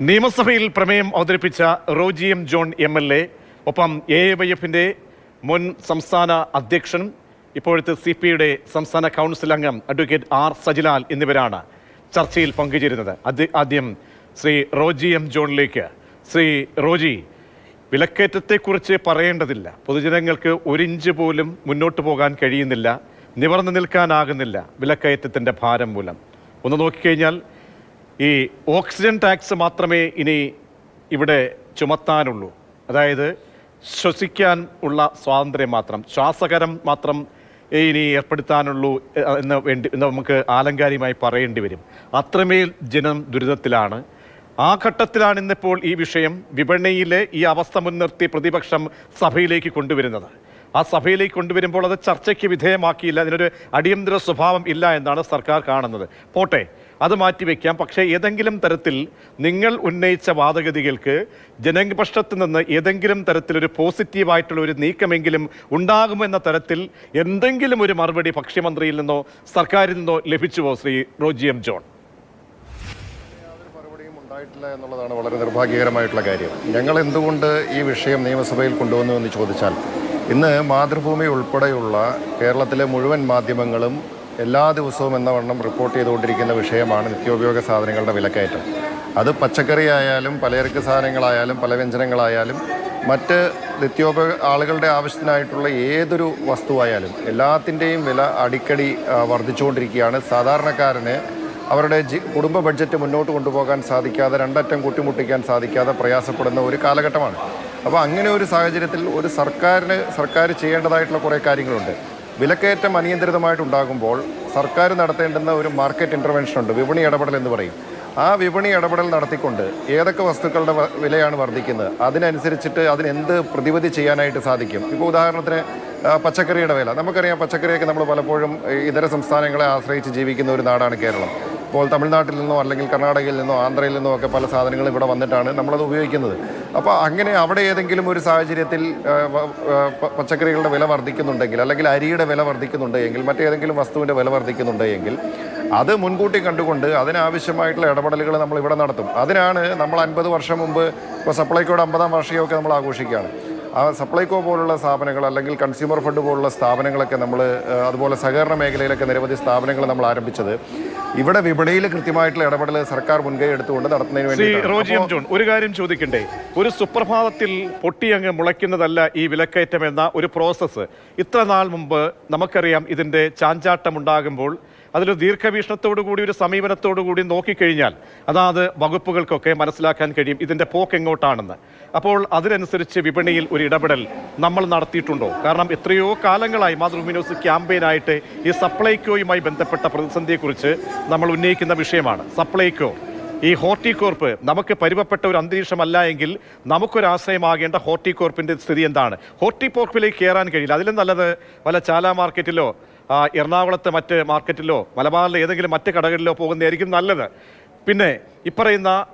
നിയമസഭയിൽ പ്രമേയം അവതരിപ്പിച്ച Roji M John M L A ഒപ്പം എ വൈ എഫിന്റെ മുൻ സംസ്ഥാന അധ്യക്ഷൻ ഇപ്പോഴത്തെ സി പി യുടെ സംസ്ഥാന കൗൺസിൽ അംഗം അഡ്വക്കേറ്റ് ആർ സജിലാൽ എന്നിവരാണ് ചർച്ചയിൽ പങ്കുചേരുന്നത്. ആദ്യം ശ്രീ റോജി എം ജോണിലേക്ക്. ശ്രീ റോജി വിലക്കയറ്റത്തെക്കുറിച്ച് പറയേണ്ടതില്ല. പൊതുജനങ്ങൾക്ക് ഒരിഞ്ച് പോലും മുന്നോട്ട് പോകാൻ കഴിയുന്നില്ല. നിവർന്നു നിൽക്കാനാകുന്നില്ല വിലക്കയറ്റത്തിന്റെ ഭാരം മൂലം. ഒന്ന് നോക്കിക്കഴിഞ്ഞാൽ ഈ ഓക്സിജൻ ടാക്സ് മാത്രമേ ഇനി ഇവിടെ ചുമത്താനുള്ളൂ. അതായത് ശ്വസിക്കാൻ ഉള്ള സ്വാതന്ത്ര്യം മാത്രം ശ്വാസകരം മാത്രം ഇനി ഏർപ്പെടുത്താനുള്ളൂ എന്ന് വേണ്ടി നമുക്ക് ആലങ്കാരികമായി പറയേണ്ടി വരും. അത്രമേൽ ജനം ദുരിതത്തിലാണ്. ആ ഘട്ടത്തിലാണ് ഇന്നിപ്പോൾ ഈ വിഷയം വിപണിയിലെ ഈ അവസ്ഥ മുൻനിർത്തി പ്രതിപക്ഷം സഭയിലേക്ക് കൊണ്ടുവരുന്നത്. ആ സഭയിലേക്ക് കൊണ്ടുവരുമ്പോൾ അത് ചർച്ചയ്ക്ക് വിധേയമാക്കിയില്ല. അതിനൊരു അടിയന്തര സ്വഭാവം ഇല്ല എന്നാണ് സർക്കാർ കാണുന്നത്. പോട്ടെ അത് മാറ്റിവെക്കാം പക്ഷേ ഏതെങ്കിലും തരത്തിൽ നിങ്ങൾ ഉന്നയിച്ച വാദഗതികൾക്ക് ജനപക്ഷത്തു നിന്ന് ഏതെങ്കിലും തരത്തിലൊരു പോസിറ്റീവായിട്ടുള്ള ഒരു നീക്കമെങ്കിലും ഉണ്ടാകുമെന്ന തരത്തിൽ എന്തെങ്കിലും ഒരു മറുപടി ഭക്ഷ്യമന്ത്രിയിൽ നിന്നോ സർക്കാരിൽ നിന്നോ ലഭിച്ചുവോ ശ്രീ റോജി എം ജോൺ? ഉണ്ടായിട്ടില്ല എന്നുള്ളതാണ് വളരെ നിർഭാഗ്യകരമായിട്ടുള്ള കാര്യം. ഞങ്ങൾ എന്തുകൊണ്ട് ഈ വിഷയം നിയമസഭയിൽ കൊണ്ടുവന്നു എന്ന് ചോദിച്ചാൽ ഇന്ന് മാതൃഭൂമി ഉൾപ്പെടെയുള്ള കേരളത്തിലെ മുഴുവൻ മാധ്യമങ്ങളും എല്ലാ ദിവസവും എന്ന വണ്ണം റിപ്പോർട്ട് ചെയ്തുകൊണ്ടിരിക്കുന്ന വിഷയമാണ് നിത്യോപയോഗ സാധനങ്ങളുടെ വിലക്കയറ്റം. അത് പച്ചക്കറി ആയാലും പലചരക്ക് സാധനങ്ങളായാലും പല വ്യഞ്ജനങ്ങളായാലും മറ്റ് നിത്യോപയോഗ ആളുകളുടെ ആവശ്യത്തിനായിട്ടുള്ള ഏതൊരു വസ്തുവായാലും എല്ലാത്തിന്റെയും വില അടിക്കടി വർദ്ധിച്ചുകൊണ്ടിരിക്കുകയാണ്. സാധാരണക്കാരന് അവരുടെ ജി കുടുംബ ബഡ്ജറ്റ് മുന്നോട്ട് കൊണ്ടുപോകാൻ സാധിക്കാതെ രണ്ടറ്റം കൂട്ടിമുട്ടിക്കാൻ സാധിക്കാതെ പ്രയാസപ്പെടുന്ന ഒരു കാലഘട്ടമാണ്. അപ്പോൾ അങ്ങനെ ഒരു സാഹചര്യത്തിൽ ഒരു സർക്കാരിന് സർക്കാർ ചെയ്യേണ്ടതായിട്ടുള്ള കുറേ കാര്യങ്ങളുണ്ട്. വിലക്കയറ്റം അനിയന്ത്രിതമായിട്ടുണ്ടാകുമ്പോൾ സർക്കാർ നടത്തേണ്ടുന്ന ഒരു മാർക്കറ്റ് ഇന്റർവെൻഷൻ ഉണ്ട്. വിപണി ഇടപെടൽ എന്ന് പറയും. ആ വിപണി ഇടപെടൽ നടത്തിക്കൊണ്ട് ഏതൊക്കെ വസ്തുക്കളുടെ വിലയാണ് വർദ്ധിക്കുന്നത്? അതിനനുസരിച്ചിട്ട് അതിനെന്ത് പ്രതിവിധി ചെയ്യാനായിട്ട് സാധിക്കും? ഇപ്പോൾ ഉദാഹരണത്തിന് പച്ചക്കറിയുടെ വില. നമുക്കറിയാം പച്ചക്കറിയൊക്കെ നമ്മൾ പലപ്പോഴും ഇതര സംസ്ഥാനങ്ങളെ ആശ്രയിച്ച് ജീവിക്കുന്ന ഒരു നാടാണ് കേരളം. ഇപ്പോൾ തമിഴ്നാട്ടിൽ നിന്നോ അല്ലെങ്കിൽ കർണാടകയിൽ നിന്നോ ആന്ധ്രയിൽ നിന്നോ ഒക്കെ പല സാധനങ്ങളും ഇവിടെ വന്നിട്ടാണ് നമ്മളത് ഉപയോഗിക്കുന്നത്. അപ്പോൾ അങ്ങനെ അവിടെ ഏതെങ്കിലും ഒരു സാഹചര്യത്തിൽ പച്ചക്കറികളുടെ വില വർദ്ധിക്കുന്നുണ്ടെങ്കിൽ അല്ലെങ്കിൽ അരിയുടെ വില വർദ്ധിക്കുന്നുണ്ടെങ്കിൽ മറ്റേതെങ്കിലും വസ്തുവിന്റെ വില വർദ്ധിക്കുന്നുണ്ടെങ്കിൽ അത് മുൻകൂട്ടി കണ്ടുകൊണ്ട് അതിനാവശ്യമായിട്ടുള്ള ഇടപെടലുകൾ നമ്മൾ ഇവിടെ നടത്തും. അതിനാണ് നമ്മൾ അൻപത് വർഷം മുമ്പ് ഇപ്പോൾ സപ്ലൈക്കോട് അമ്പതാം വാർഷികമൊക്കെ നമ്മൾ ആഘോഷിക്കുകയാണ്. ആ സപ്ലൈകോ പോലുള്ള സ്ഥാപനങ്ങൾ അല്ലെങ്കിൽ കൺസ്യൂമർ ഫണ്ട് പോലുള്ള സ്ഥാപനങ്ങളൊക്കെ നമ്മൾ അതുപോലെ സഹകരണ മേഖലയിലൊക്കെ നിരവധി സ്ഥാപനങ്ങൾ നമ്മൾ ആരംഭിച്ചത്. ഇവിടെ വിപണിയിൽ കൃത്യമായിട്ടുള്ള ഇടപെടൽ സർക്കാർ മുൻകൈ എടുത്തുകൊണ്ട് നടത്തുന്നതിന് വേണ്ടി. ജോൺ ഒരു കാര്യം ചോദിക്കണ്ടേ? ഒരു സുപ്രഭാതത്തിൽ പൊട്ടിയങ്ങ് മുളയ്ക്കുന്നതല്ല ഈ വിലക്കയറ്റം എന്ന ഒരു പ്രോസസ്സ് ഇത്ര നാൾ മുമ്പ് നമുക്കറിയാം ഇതിന്റെ ചാഞ്ചാട്ടം ഉണ്ടാകുമ്പോൾ അതിലൊരു ദീർഘവീക്ഷണത്തോടു കൂടി ഒരു സമീപനത്തോടു കൂടി നോക്കിക്കഴിഞ്ഞാൽ അതാത് വകുപ്പുകൾക്കൊക്കെ മനസ്സിലാക്കാൻ കഴിയും ഇതിന്റെ പോക്ക് എങ്ങോട്ടാണെന്ന്. അപ്പോൾ അതിനനുസരിച്ച് വിപണിയിൽ ഒരു ഇടപെടൽ നമ്മൾ നടത്തിയിട്ടുണ്ടോ? കാരണം എത്രയോ കാലങ്ങളായി മാതൃഭൂമി ന്യൂസ് ക്യാമ്പയിനായിട്ട് ഈ സപ്ലൈക്കോയുമായി ബന്ധപ്പെട്ട പ്രതിസന്ധിയെക്കുറിച്ച് നമ്മൾ ഉന്നയിക്കുന്ന വിഷയമാണ്. സപ്ലൈക്കോ ഈ ഹോർട്ടിക്കോർപ്പ് നമുക്ക് പരിവപ്പെട്ട ഒരു അന്തരീക്ഷമല്ല എങ്കിൽ നമുക്കൊരാശ്രയമാകേണ്ട ഹോർട്ടിക്കോർപ്പിന്റെ സ്ഥിതി എന്താണ്? ഹോർട്ടികോർപ്പിലേക്ക് കയറാൻ കഴിയില്ല. അതിലും നല്ലത് പല ചാല മാർക്കറ്റിലോ എറണാകുളത്തെ മറ്റ് മാർക്കറ്റിലോ മലബാറിലെ ഏതെങ്കിലും മറ്റ് കടകളിലോ പോകുന്നതായിരിക്കും നല്ലത്. പിന്നെ ഇപ്പറയുന്ന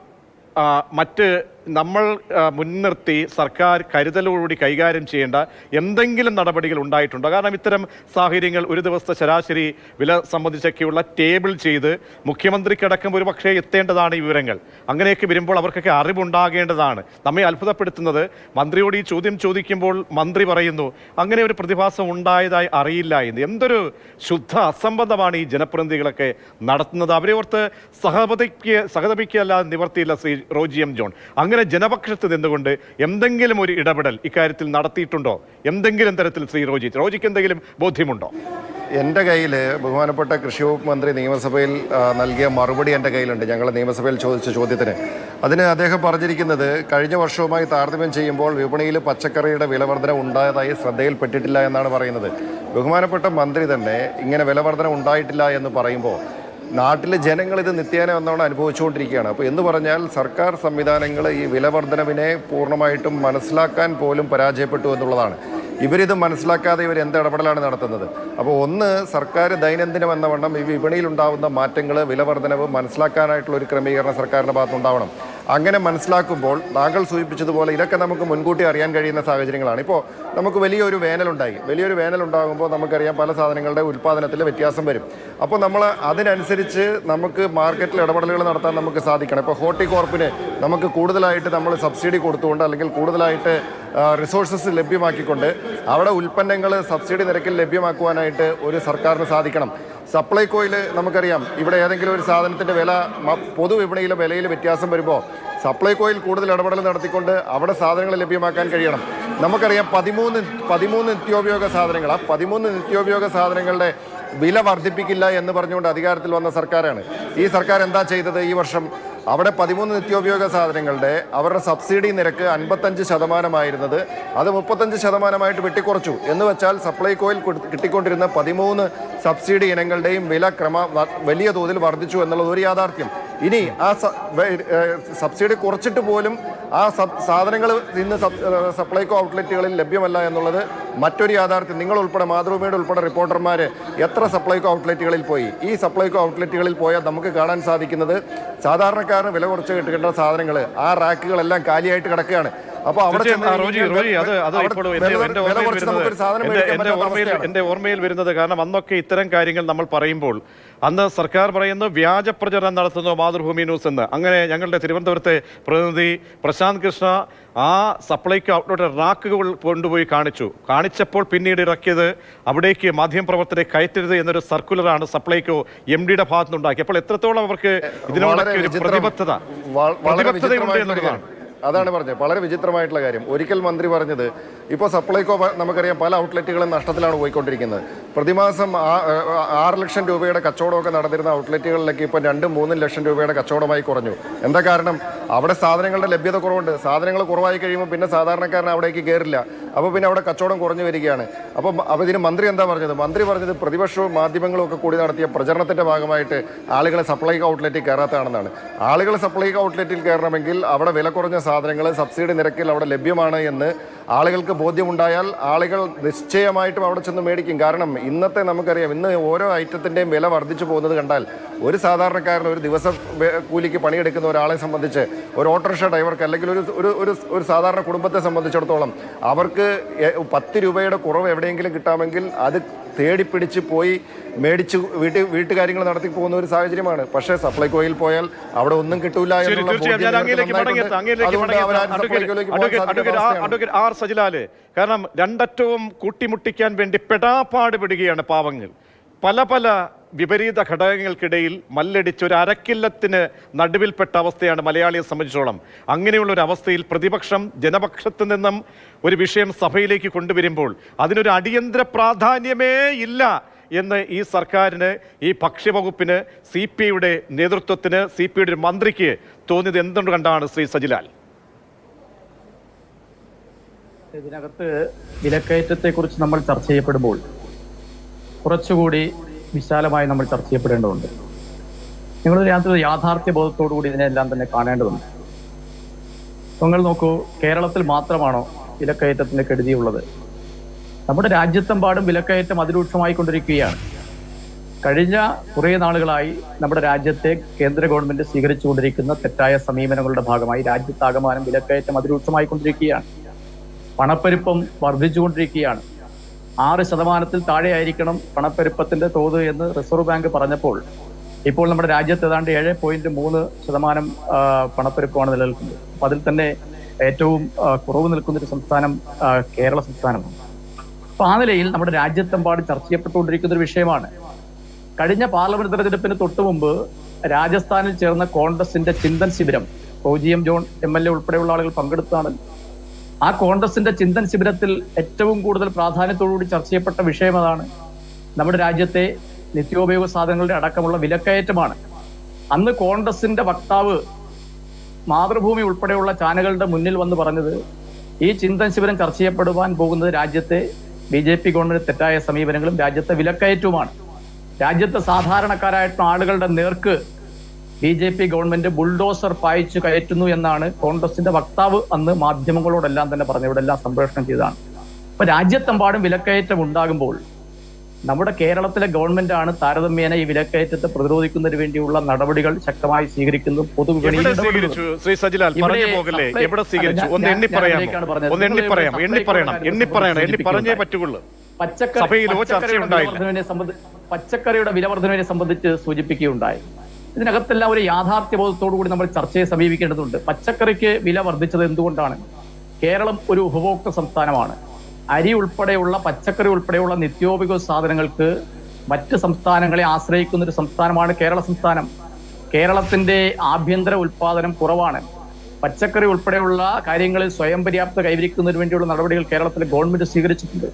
മറ്റ് നമ്മൾ മുൻനിർത്തി സർക്കാർ കരുതലോടുകൂടി കൈകാര്യം ചെയ്യേണ്ട എന്തെങ്കിലും നടപടികൾ ഉണ്ടായിട്ടുണ്ടോ. കാരണം ഇത്തരം സാഹചര്യങ്ങൾ ഒരു ദിവസത്തെ ശരാശരി വില സംബന്ധിച്ചൊക്കെയുള്ള ടേബിൾ ചെയ്ത് മുഖ്യമന്ത്രിക്കടക്കം ഒരു പക്ഷേ എത്തേണ്ടതാണ് ഈ വിവരങ്ങൾ. അങ്ങനെയൊക്കെ വരുമ്പോൾ അവർക്കൊക്കെ അറിവുണ്ടാകേണ്ടതാണ്. നമ്മെ അത്ഭുതപ്പെടുത്തുന്നത് മന്ത്രിയോട് ഈ ചോദ്യം ചോദിക്കുമ്പോൾ മന്ത്രി പറയുന്നു അങ്ങനെ ഒരു പ്രതിഭാസം ഉണ്ടായതായി അറിയില്ല എന്ന്. എന്തൊരു ശുദ്ധ അസംബന്ധമാണ് ഈ ജനപ്രതിനിധികളൊക്കെ നടത്തുന്നത്. അവരെ ഓർത്ത് സഹപതിക്ക് സഹതപിക്കല്ലാതെ നിവർത്തിയില്ല ശ്രീ റോജി എം ജോൺ. അങ്ങനെ ജനപക്ഷത്ത് നിന്നുകൊണ്ട് എന്തെങ്കിലും ഒരു ഇടപെടൽ ഇക്കാര്യത്തിൽ നടത്തിയിട്ടുണ്ടോ? എന്തെങ്കിലും തരത്തിൽ ശ്രീ റോജി റോജിക്ക് എന്തെങ്കിലും ബോധ്യമുണ്ടോ? എന്റെ കയ്യിൽ ബഹുമാനപ്പെട്ട കൃഷി വകുപ്പ് മന്ത്രി നിയമസഭയിൽ നൽകിയ മറുപടി എന്റെ കയ്യിലുണ്ട്. ഞങ്ങൾ നിയമസഭയിൽ ചോദിച്ച ചോദ്യത്തിന്. അതിന് അദ്ദേഹം പറഞ്ഞിരിക്കുന്നത് കഴിഞ്ഞ വർഷവുമായി താരതമ്യം ചെയ്യുമ്പോൾ വിപണിയിൽ പച്ചക്കറിയുടെ വിലവർധന ഉണ്ടായതായി ശ്രദ്ധയിൽപ്പെട്ടിട്ടില്ല എന്നാണ് പറയുന്നത്. ബഹുമാനപ്പെട്ട മന്ത്രി തന്നെ ഇങ്ങനെ വിലവർധന ഉണ്ടായിട്ടില്ല എന്ന് പറയുമ്പോൾ നാട്ടിലെ ജനങ്ങൾ ഇത് നിത്യേന എന്നോണം അനുഭവിച്ചുകൊണ്ടിരിക്കുകയാണ്. അപ്പോൾ എന്ന് പറഞ്ഞാൽ സർക്കാർ സംവിധാനങ്ങൾ ഈ വിലവർദ്ധനവിനെ പൂർണമായിട്ടും മനസ്സിലാക്കാൻ പോലും പരാജയപ്പെട്ടു എന്നുള്ളതാണ്. ഇവരിത് മനസ്സിലാക്കാതെ ഇവർ എന്ത് ഇടപെടലാണ് നടത്തുന്നത്? അപ്പോൾ ഒന്ന് സർക്കാർ ദൈനംദിനം എന്ന വണ്ണം ഈ വിപണിയിൽ ഉണ്ടാകുന്ന മാറ്റങ്ങൾ വിലവർധനവ് മനസ്സിലാക്കാനായിട്ടുള്ള ഒരു ക്രമീകരണം സർക്കാരിന്റെ ഭാഗത്തുനിന്നുണ്ടാവണം. അങ്ങനെ മനസ്സിലാക്കുമ്പോൾ താങ്കൾ സൂചിപ്പിച്ചതുപോലെ ഇതൊക്കെ നമുക്ക് മുൻകൂട്ടി അറിയാൻ കഴിയുന്ന സാഹചര്യങ്ങളാണ്. ഇപ്പോൾ നമുക്ക് വലിയൊരു വേനലുണ്ടായി. വലിയൊരു വേനൽ ഉണ്ടാകുമ്പോൾ നമുക്കറിയാം പല സാധനങ്ങളുടെ ഉൽപ്പാദനത്തിൽ വ്യത്യാസം വരും. അപ്പോൾ നമ്മൾ അതിനനുസരിച്ച് നമുക്ക് മാർക്കറ്റിൽ ഇടപെടലുകൾ നടത്താൻ നമുക്ക് സാധിക്കണം. ഇപ്പോൾ ഹോർട്ടികോർപ്പിന് നമുക്ക് കൂടുതലായിട്ട് നമ്മൾ സബ്സിഡി കൊടുത്തുകൊണ്ട് അല്ലെങ്കിൽ കൂടുതലായിട്ട് റിസോഴ്സസ് ലഭ്യമാക്കിക്കൊണ്ട് അവിടെ ഉൽപ്പന്നങ്ങൾ സബ്സിഡി നിരക്കിൽ ലഭ്യമാക്കുവാനായിട്ട് ഒരു സർക്കാരിന് സാധിക്കണം. സപ്ലൈകോയിൽ നമുക്കറിയാം. ഇവിടെ ഏതെങ്കിലും ഒരു സാധനത്തിന്റെ വില പൊതുവിപണിയിലെ വിലയിൽ വ്യത്യാസം വരുമ്പോൾ സപ്ലൈകോയിൽ കൂടുതൽ ഇടപെടൽ നടത്തിക്കൊണ്ട് അവിടെ സാധനങ്ങൾ ലഭ്യമാക്കാൻ കഴിയണം. നമുക്കറിയാം പതിമൂന്ന് പതിമൂന്ന് നിത്യോപയോഗ സാധനങ്ങൾ. ആ പതിമൂന്ന് നിത്യോപയോഗ സാധനങ്ങളുടെ വില വർദ്ധിപ്പിക്കില്ല എന്ന് പറഞ്ഞുകൊണ്ട് അധികാരത്തിൽ വന്ന സർക്കാരാണ്. ഈ സർക്കാർ എന്താ ചെയ്തത് ഈ വർഷം? അവിടെ പതിമൂന്ന് നിത്യോപയോഗ സാധനങ്ങളുടെ അവരുടെ സബ്സിഡി നിരക്ക് അൻപത്തഞ്ച് ശതമാനമായിരുന്നത് അത് മുപ്പത്തഞ്ച് ശതമാനമായിട്ട് വെട്ടിക്കുറച്ചു. എന്ന് വെച്ചാൽ സപ്ലൈകോയിൽ കോയിൽ കിട്ടിക്കൊണ്ടിരുന്ന പതിമൂന്ന് സബ്സിഡി ഇനങ്ങളുടെയും വില ക്രമ വലിയ തോതിൽ വർദ്ധിച്ചു എന്നുള്ളത് ഒരു യാഥാർത്ഥ്യം. ഇനി ആ സബ്സിഡി കുറച്ചിട്ട് പോലും ആ സബ് സാധനങ്ങൾ ഇന്ന് സപ്ലൈകോ ഔട്ട്ലെറ്റുകളിൽ ലഭ്യമല്ല എന്നുള്ളത് മറ്റൊരു യാഥാർത്ഥ്യം. നിങ്ങൾ ഉൾപ്പെടെ മാതൃഭൂമിയുടെ ഉൾപ്പെടെ റിപ്പോർട്ടർമാർ എത്ര സപ്ലൈകോ ഔട്ട്ലെറ്റുകളിൽ പോയി? ഈ സപ്ലൈകോ ഔട്ട്ലെറ്റുകളിൽ പോയാൽ നമുക്ക് കാണാൻ സാധിക്കുന്നത് സാധാരണക്കാരന് വില കുറച്ച് കിട്ടുന്ന സാധനങ്ങൾ ആ റാക്കുകളെല്ലാം കാലിയായിട്ട് കിടക്കുകയാണ്. അവിടെ എന്റെ ഓർമ്മയിൽ വരുന്നത് കാരണം അന്നൊക്കെ ഇത്തരം കാര്യങ്ങൾ നമ്മൾ പറയുമ്പോൾ അന്ന് സർക്കാർ പറയുന്നു വ്യാജ പ്രചരണം നടത്തുന്നു മാതൃഭൂമി ന്യൂസ് എന്ന്. അങ്ങനെ ഞങ്ങളുടെ തിരുവനന്തപുരത്തെ പ്രതിനിധി പ്രശാന്ത് കൃഷ്ണ ആ സപ്ലൈക്ക് ഔട്ട്ലെറ്റ് റാക്കുകൾ കൊണ്ടുപോയി കാണിച്ചു. കാണിച്ചപ്പോൾ പിന്നീട് ഇറക്കിയത് അവിടേക്ക് മാധ്യമപ്രവർത്തകരെ കയറ്റരുത് എന്നൊരു സർക്കുലറാണ് സപ്ലൈക്കോ എം ഡിയുടെ ഭാഗത്തുനിന്നുണ്ടാക്കി അപ്പോൾ എത്രത്തോളം അവർക്ക് ഇതിനോടൊക്കെ ഒരു പ്രതിബദ്ധത പ്രതിബദ്ധതയുണ്ട് എന്നുള്ളതാണ്. അതാണ് പറഞ്ഞത്. വളരെ വിചിത്രമായിട്ടുള്ള കാര്യം. ഒരിക്കൽ മന്ത്രി പറഞ്ഞത് ഇപ്പോൾ സപ്ലൈകോ നമുക്കറിയാം പല ഔട്ട്ലെറ്റുകളും നഷ്ടത്തിലാണ് പോയിക്കൊണ്ടിരിക്കുന്നത്. പ്രതിമാസം ആറ് ലക്ഷം രൂപയുടെ കച്ചവടമൊക്കെ നടന്നിരുന്ന ഔട്ട്ലെറ്റുകളിലേക്ക് ഇപ്പോൾ രണ്ടും മൂന്നും ലക്ഷം രൂപയുടെ കച്ചവടമായി കുറഞ്ഞു. എന്താ കാരണം? അവിടെ സാധനങ്ങളുടെ ലഭ്യത കുറവുണ്ട്. സാധനങ്ങൾ കുറവായി കഴിയുമ്പോൾ പിന്നെ സാധാരണക്കാരൻ അവിടേക്ക് കയറില്ല. അപ്പോൾ പിന്നെ അവിടെ കച്ചവടം കുറഞ്ഞു വരികയാണ്. അപ്പോൾ അപ്പോൾ ഇതിന് മന്ത്രി എന്താ പറഞ്ഞത്? മന്ത്രി പറഞ്ഞത് പ്രതിപക്ഷവും മാധ്യമങ്ങളും ഒക്കെ കൂടി നടത്തിയ പ്രചരണത്തിന്റെ ഭാഗമായിട്ട് ആളുകളെ സപ്ലൈകോ ഔട്ട്ലെറ്റിൽ കയറാത്തതാണെന്നാണ്. ആളുകൾ സപ്ലൈകോ ഔട്ട്ലെറ്റിൽ കയറണമെങ്കിൽ അവിടെ വില കുറഞ്ഞ സാധനങ്ങൾ സബ്സിഡി നിരക്കിൽ അവിടെ ലഭ്യമാണ് എന്ന് ആളുകൾക്ക് ബോധ്യമുണ്ടായാൽ ആളുകൾ നിശ്ചയമായിട്ടും അവിടെ ചെന്ന് മേടിക്കും. കാരണം ഇന്നത്തെ നമുക്കറിയാം ഇന്ന് ഓരോ ഐറ്റത്തിന്റെയും വില വർദ്ധിച്ചു പോകുന്നത് കണ്ടാൽ ഒരു സാധാരണക്കാരൻ ഒരു ദിവസം കൂലിക്ക് പണിയെടുക്കുന്ന ഒരാളെ സംബന്ധിച്ച് ഒരു ഓട്ടോറിക്ഷ ഡ്രൈവർക്ക് അല്ലെങ്കിൽ ഒരു ഒരു ഒരു സാധാരണ കുടുംബത്തെ സംബന്ധിച്ചിടത്തോളം അവർക്ക് പത്ത് രൂപയുടെ കുറവ് എവിടെയെങ്കിലും കിട്ടാമെങ്കിൽ അത് തേടിപ്പിടിച്ച് പോയി മേടിച്ച് വീട്ടിൽ വീട്ടുകാര്യങ്ങൾ നടത്തി പോകുന്ന ഒരു സാഹചര്യമാണ്. പക്ഷേ സപ്ലൈകോയിൽ പോയാൽ അവിടെ ഒന്നും കിട്ടൂല എന്നുള്ള കാരണം രണ്ടറ്റവും കൂട്ടിമുട്ടിക്കാൻ വേണ്ടി പെടാപ്പാട് പെടുകയാണ് പാവങ്ങൾ. പല പല വിപരീത ഘടകങ്ങൾക്കിടയിൽ മല്ലടിച്ച് ഒരു അരക്കില്ലത്തിന് നടുവിൽപ്പെട്ട അവസ്ഥയാണ് മലയാളിയെ സംബന്ധിച്ചോളം. അങ്ങനെയുള്ള ഒരു അവസ്ഥയിൽ പ്രതിപക്ഷം ജനപക്ഷത്തു നിന്നും ഒരു വിഷയം സഭയിലേക്ക് കൊണ്ടുവരുമ്പോൾ അതിനൊരു അടിയന്തര പ്രാധാന്യമേ ഇല്ല എന്ന് ഈ സർക്കാരിന് ഈ ഭക്ഷ്യവകുപ്പിന് സി പി ഐയുടെ നേതൃത്വത്തിന് സി പി ഐയുടെ ഒരു മന്ത്രിക്ക് തോന്നിയത് എന്തുകൊണ്ട് കണ്ടാണ് ശ്രീ സജിലാൽ? ഇതിനകത്ത് വിലക്കയറ്റത്തെക്കുറിച്ച് നമ്മൾ ചർച്ച ചെയ്യപ്പെടുമ്പോൾ കുറച്ചുകൂടി വിശാലമായി നമ്മൾ ചർച്ച ചെയ്യപ്പെടേണ്ടതുണ്ട്. നിങ്ങളൊരു രാത്രി യാഥാർത്ഥ്യ ബോധത്തോടു കൂടി ഇതിനെല്ലാം തന്നെ കാണേണ്ടതുണ്ട്. നിങ്ങൾ നോക്കൂ കേരളത്തിൽ മാത്രമാണോ വിലക്കയറ്റത്തിന്റെ കെടുതിയുള്ളത്? നമ്മുടെ രാജ്യത്തെമ്പാടും വിലക്കയറ്റം അതിരൂക്ഷമായി കൊണ്ടിരിക്കുകയാണ്. കഴിഞ്ഞ കുറേ നാളുകളായി നമ്മുടെ രാജ്യത്തെ കേന്ദ്ര ഗവൺമെന്റ് സ്വീകരിച്ചുകൊണ്ടിരിക്കുന്ന തെറ്റായ സമീപനങ്ങളുടെ ഭാഗമായി രാജ്യത്താകമാനം വിലക്കയറ്റം അതിരൂക്ഷമായി കൊണ്ടിരിക്കുകയാണ്. പണപ്പെരുപ്പം വർദ്ധിച്ചുകൊണ്ടിരിക്കുകയാണ് ആറ് ശതമാനത്തിൽ താഴെയായിരിക്കണം പണപ്പെരുപ്പത്തിന്റെ തോത് എന്ന് റിസർവ് ബാങ്ക് പറഞ്ഞപ്പോൾ ഇപ്പോൾ നമ്മുടെ രാജ്യത്ത് ഏതാണ്ട് ഏഴ് പോയിന്റ് മൂന്ന് ശതമാനം പണപ്പെരുപ്പമാണ് നിലനിൽക്കുന്നത്. അപ്പൊ അതിൽ തന്നെ ഏറ്റവും കുറവ് നിൽക്കുന്ന ഒരു സംസ്ഥാനം കേരള സംസ്ഥാനമാണ്. അപ്പൊ ആ നിലയിൽ നമ്മുടെ രാജ്യത്തെമ്പാട് ചർച്ച ചെയ്യപ്പെട്ടുകൊണ്ടിരിക്കുന്ന ഒരു വിഷയമാണ്. കഴിഞ്ഞ പാർലമെന്റ് തെരഞ്ഞെടുപ്പിന് തൊട്ടു മുമ്പ് രാജസ്ഥാനിൽ ചേർന്ന കോൺഗ്രസിന്റെ Chintan ശിബിരം M John M L A ഉൾപ്പെടെയുള്ള ആളുകൾ പങ്കെടുത്താണ് ആ കോൺഗ്രസിന്റെ ചിന്തൻ ശിബിരത്തിൽ ഏറ്റവും കൂടുതൽ പ്രാധാന്യത്തോടുകൂടി ചർച്ച ചെയ്യപ്പെട്ട വിഷയം അതാണ് നമ്മുടെ രാജ്യത്തെ നിത്യോപയോഗ സാധനങ്ങളുടെ അടക്കമുള്ള വിലക്കയറ്റമാണ്. അന്ന് കോൺഗ്രസിന്റെ വക്താവ് മാതൃഭൂമി ഉൾപ്പെടെയുള്ള ചാനലുകളുടെ മുന്നിൽ വന്ന് പറഞ്ഞത് ഈ ചിന്തൻ ശിബിരം ചർച്ച ചെയ്യപ്പെടുവാൻ പോകുന്നത് രാജ്യത്തെ ബി ജെ പി ഗവൺമെന്റ് തെറ്റായ സമീപനങ്ങളും രാജ്യത്തെ വിലക്കയറ്റവുമാണ്. രാജ്യത്തെ സാധാരണക്കാരായിട്ടുള്ള ആളുകളുടെ നേർക്ക് B J P government bulldozer പായിച്ചു കയറ്റുന്നു എന്നാണ് കോൺഗ്രസിന്റെ വക്താവ് അന്ന് മാധ്യമങ്ങളോടെല്ലാം തന്നെ പറഞ്ഞു ഇവിടെ എല്ലാം സംപ്രേഷണം ചെയ്തതാണ്. അപ്പൊ രാജ്യത്തെമ്പാടും വിലക്കയറ്റം ഉണ്ടാകുമ്പോൾ നമ്മുടെ കേരളത്തിലെ ഗവൺമെന്റ് ആണ് താരതമ്യേന ഈ വിലക്കയറ്റത്തെ പ്രതിരോധിക്കുന്നതിന് വേണ്ടിയുള്ള നടപടികൾ ശക്തമായി സ്വീകരിക്കുന്നു. പൊതുവിപണിയിൽ ശ്രീ സജിലാൽ പറഞ്ഞു പോകല്ലേ? എവിടെ സ്വീകരിച്ചു? ഒന്ന് എണ്ണി. ഒന്ന് എണ്ണി പറയാം ഇവിടെ എണ്ണി പറയണം എണ്ണി പറയണം എണ്ണി പറഞ്ഞേ. പറ്റുള്ളൂ. പച്ചക്കറി പച്ചക്കറിയുടെ വില വർധനവിനെ പച്ചക്കറിയുടെ വിലവർദ്ധനവിനെ സംബന്ധിച്ച് സൂചിപ്പിക്കുകയുണ്ടായി. ഇതിനകത്തെല്ലാം ഒരു യാഥാർത്ഥ്യ ബോധത്തോടു കൂടി നമ്മൾ ചർച്ചയെ സമീപിക്കേണ്ടതുണ്ട്. പച്ചക്കറിക്ക് വില വർദ്ധിച്ചത് എന്തുകൊണ്ടാണ്? കേരളം ഒരു ഉപഭോക്തൃ സംസ്ഥാനമാണ്. അരി ഉൾപ്പെടെയുള്ള പച്ചക്കറി ഉൾപ്പെടെയുള്ള നിത്യോപയോഗ സാധനങ്ങൾക്ക് മറ്റ് സംസ്ഥാനങ്ങളെ ആശ്രയിക്കുന്ന ഒരു സംസ്ഥാനമാണ് കേരള സംസ്ഥാനം. കേരളത്തിന്റെ ആഭ്യന്തര ഉൽപാദനം കുറവാണ്. പച്ചക്കറി ഉൾപ്പെടെയുള്ള കാര്യങ്ങളിൽ സ്വയം പര്യാപ്ത കൈവരിക്കുന്നതിന് വേണ്ടിയുള്ള നടപടികൾ കേരളത്തിലെ ഗവൺമെന്റ് സ്വീകരിച്ചിട്ടുണ്ട്.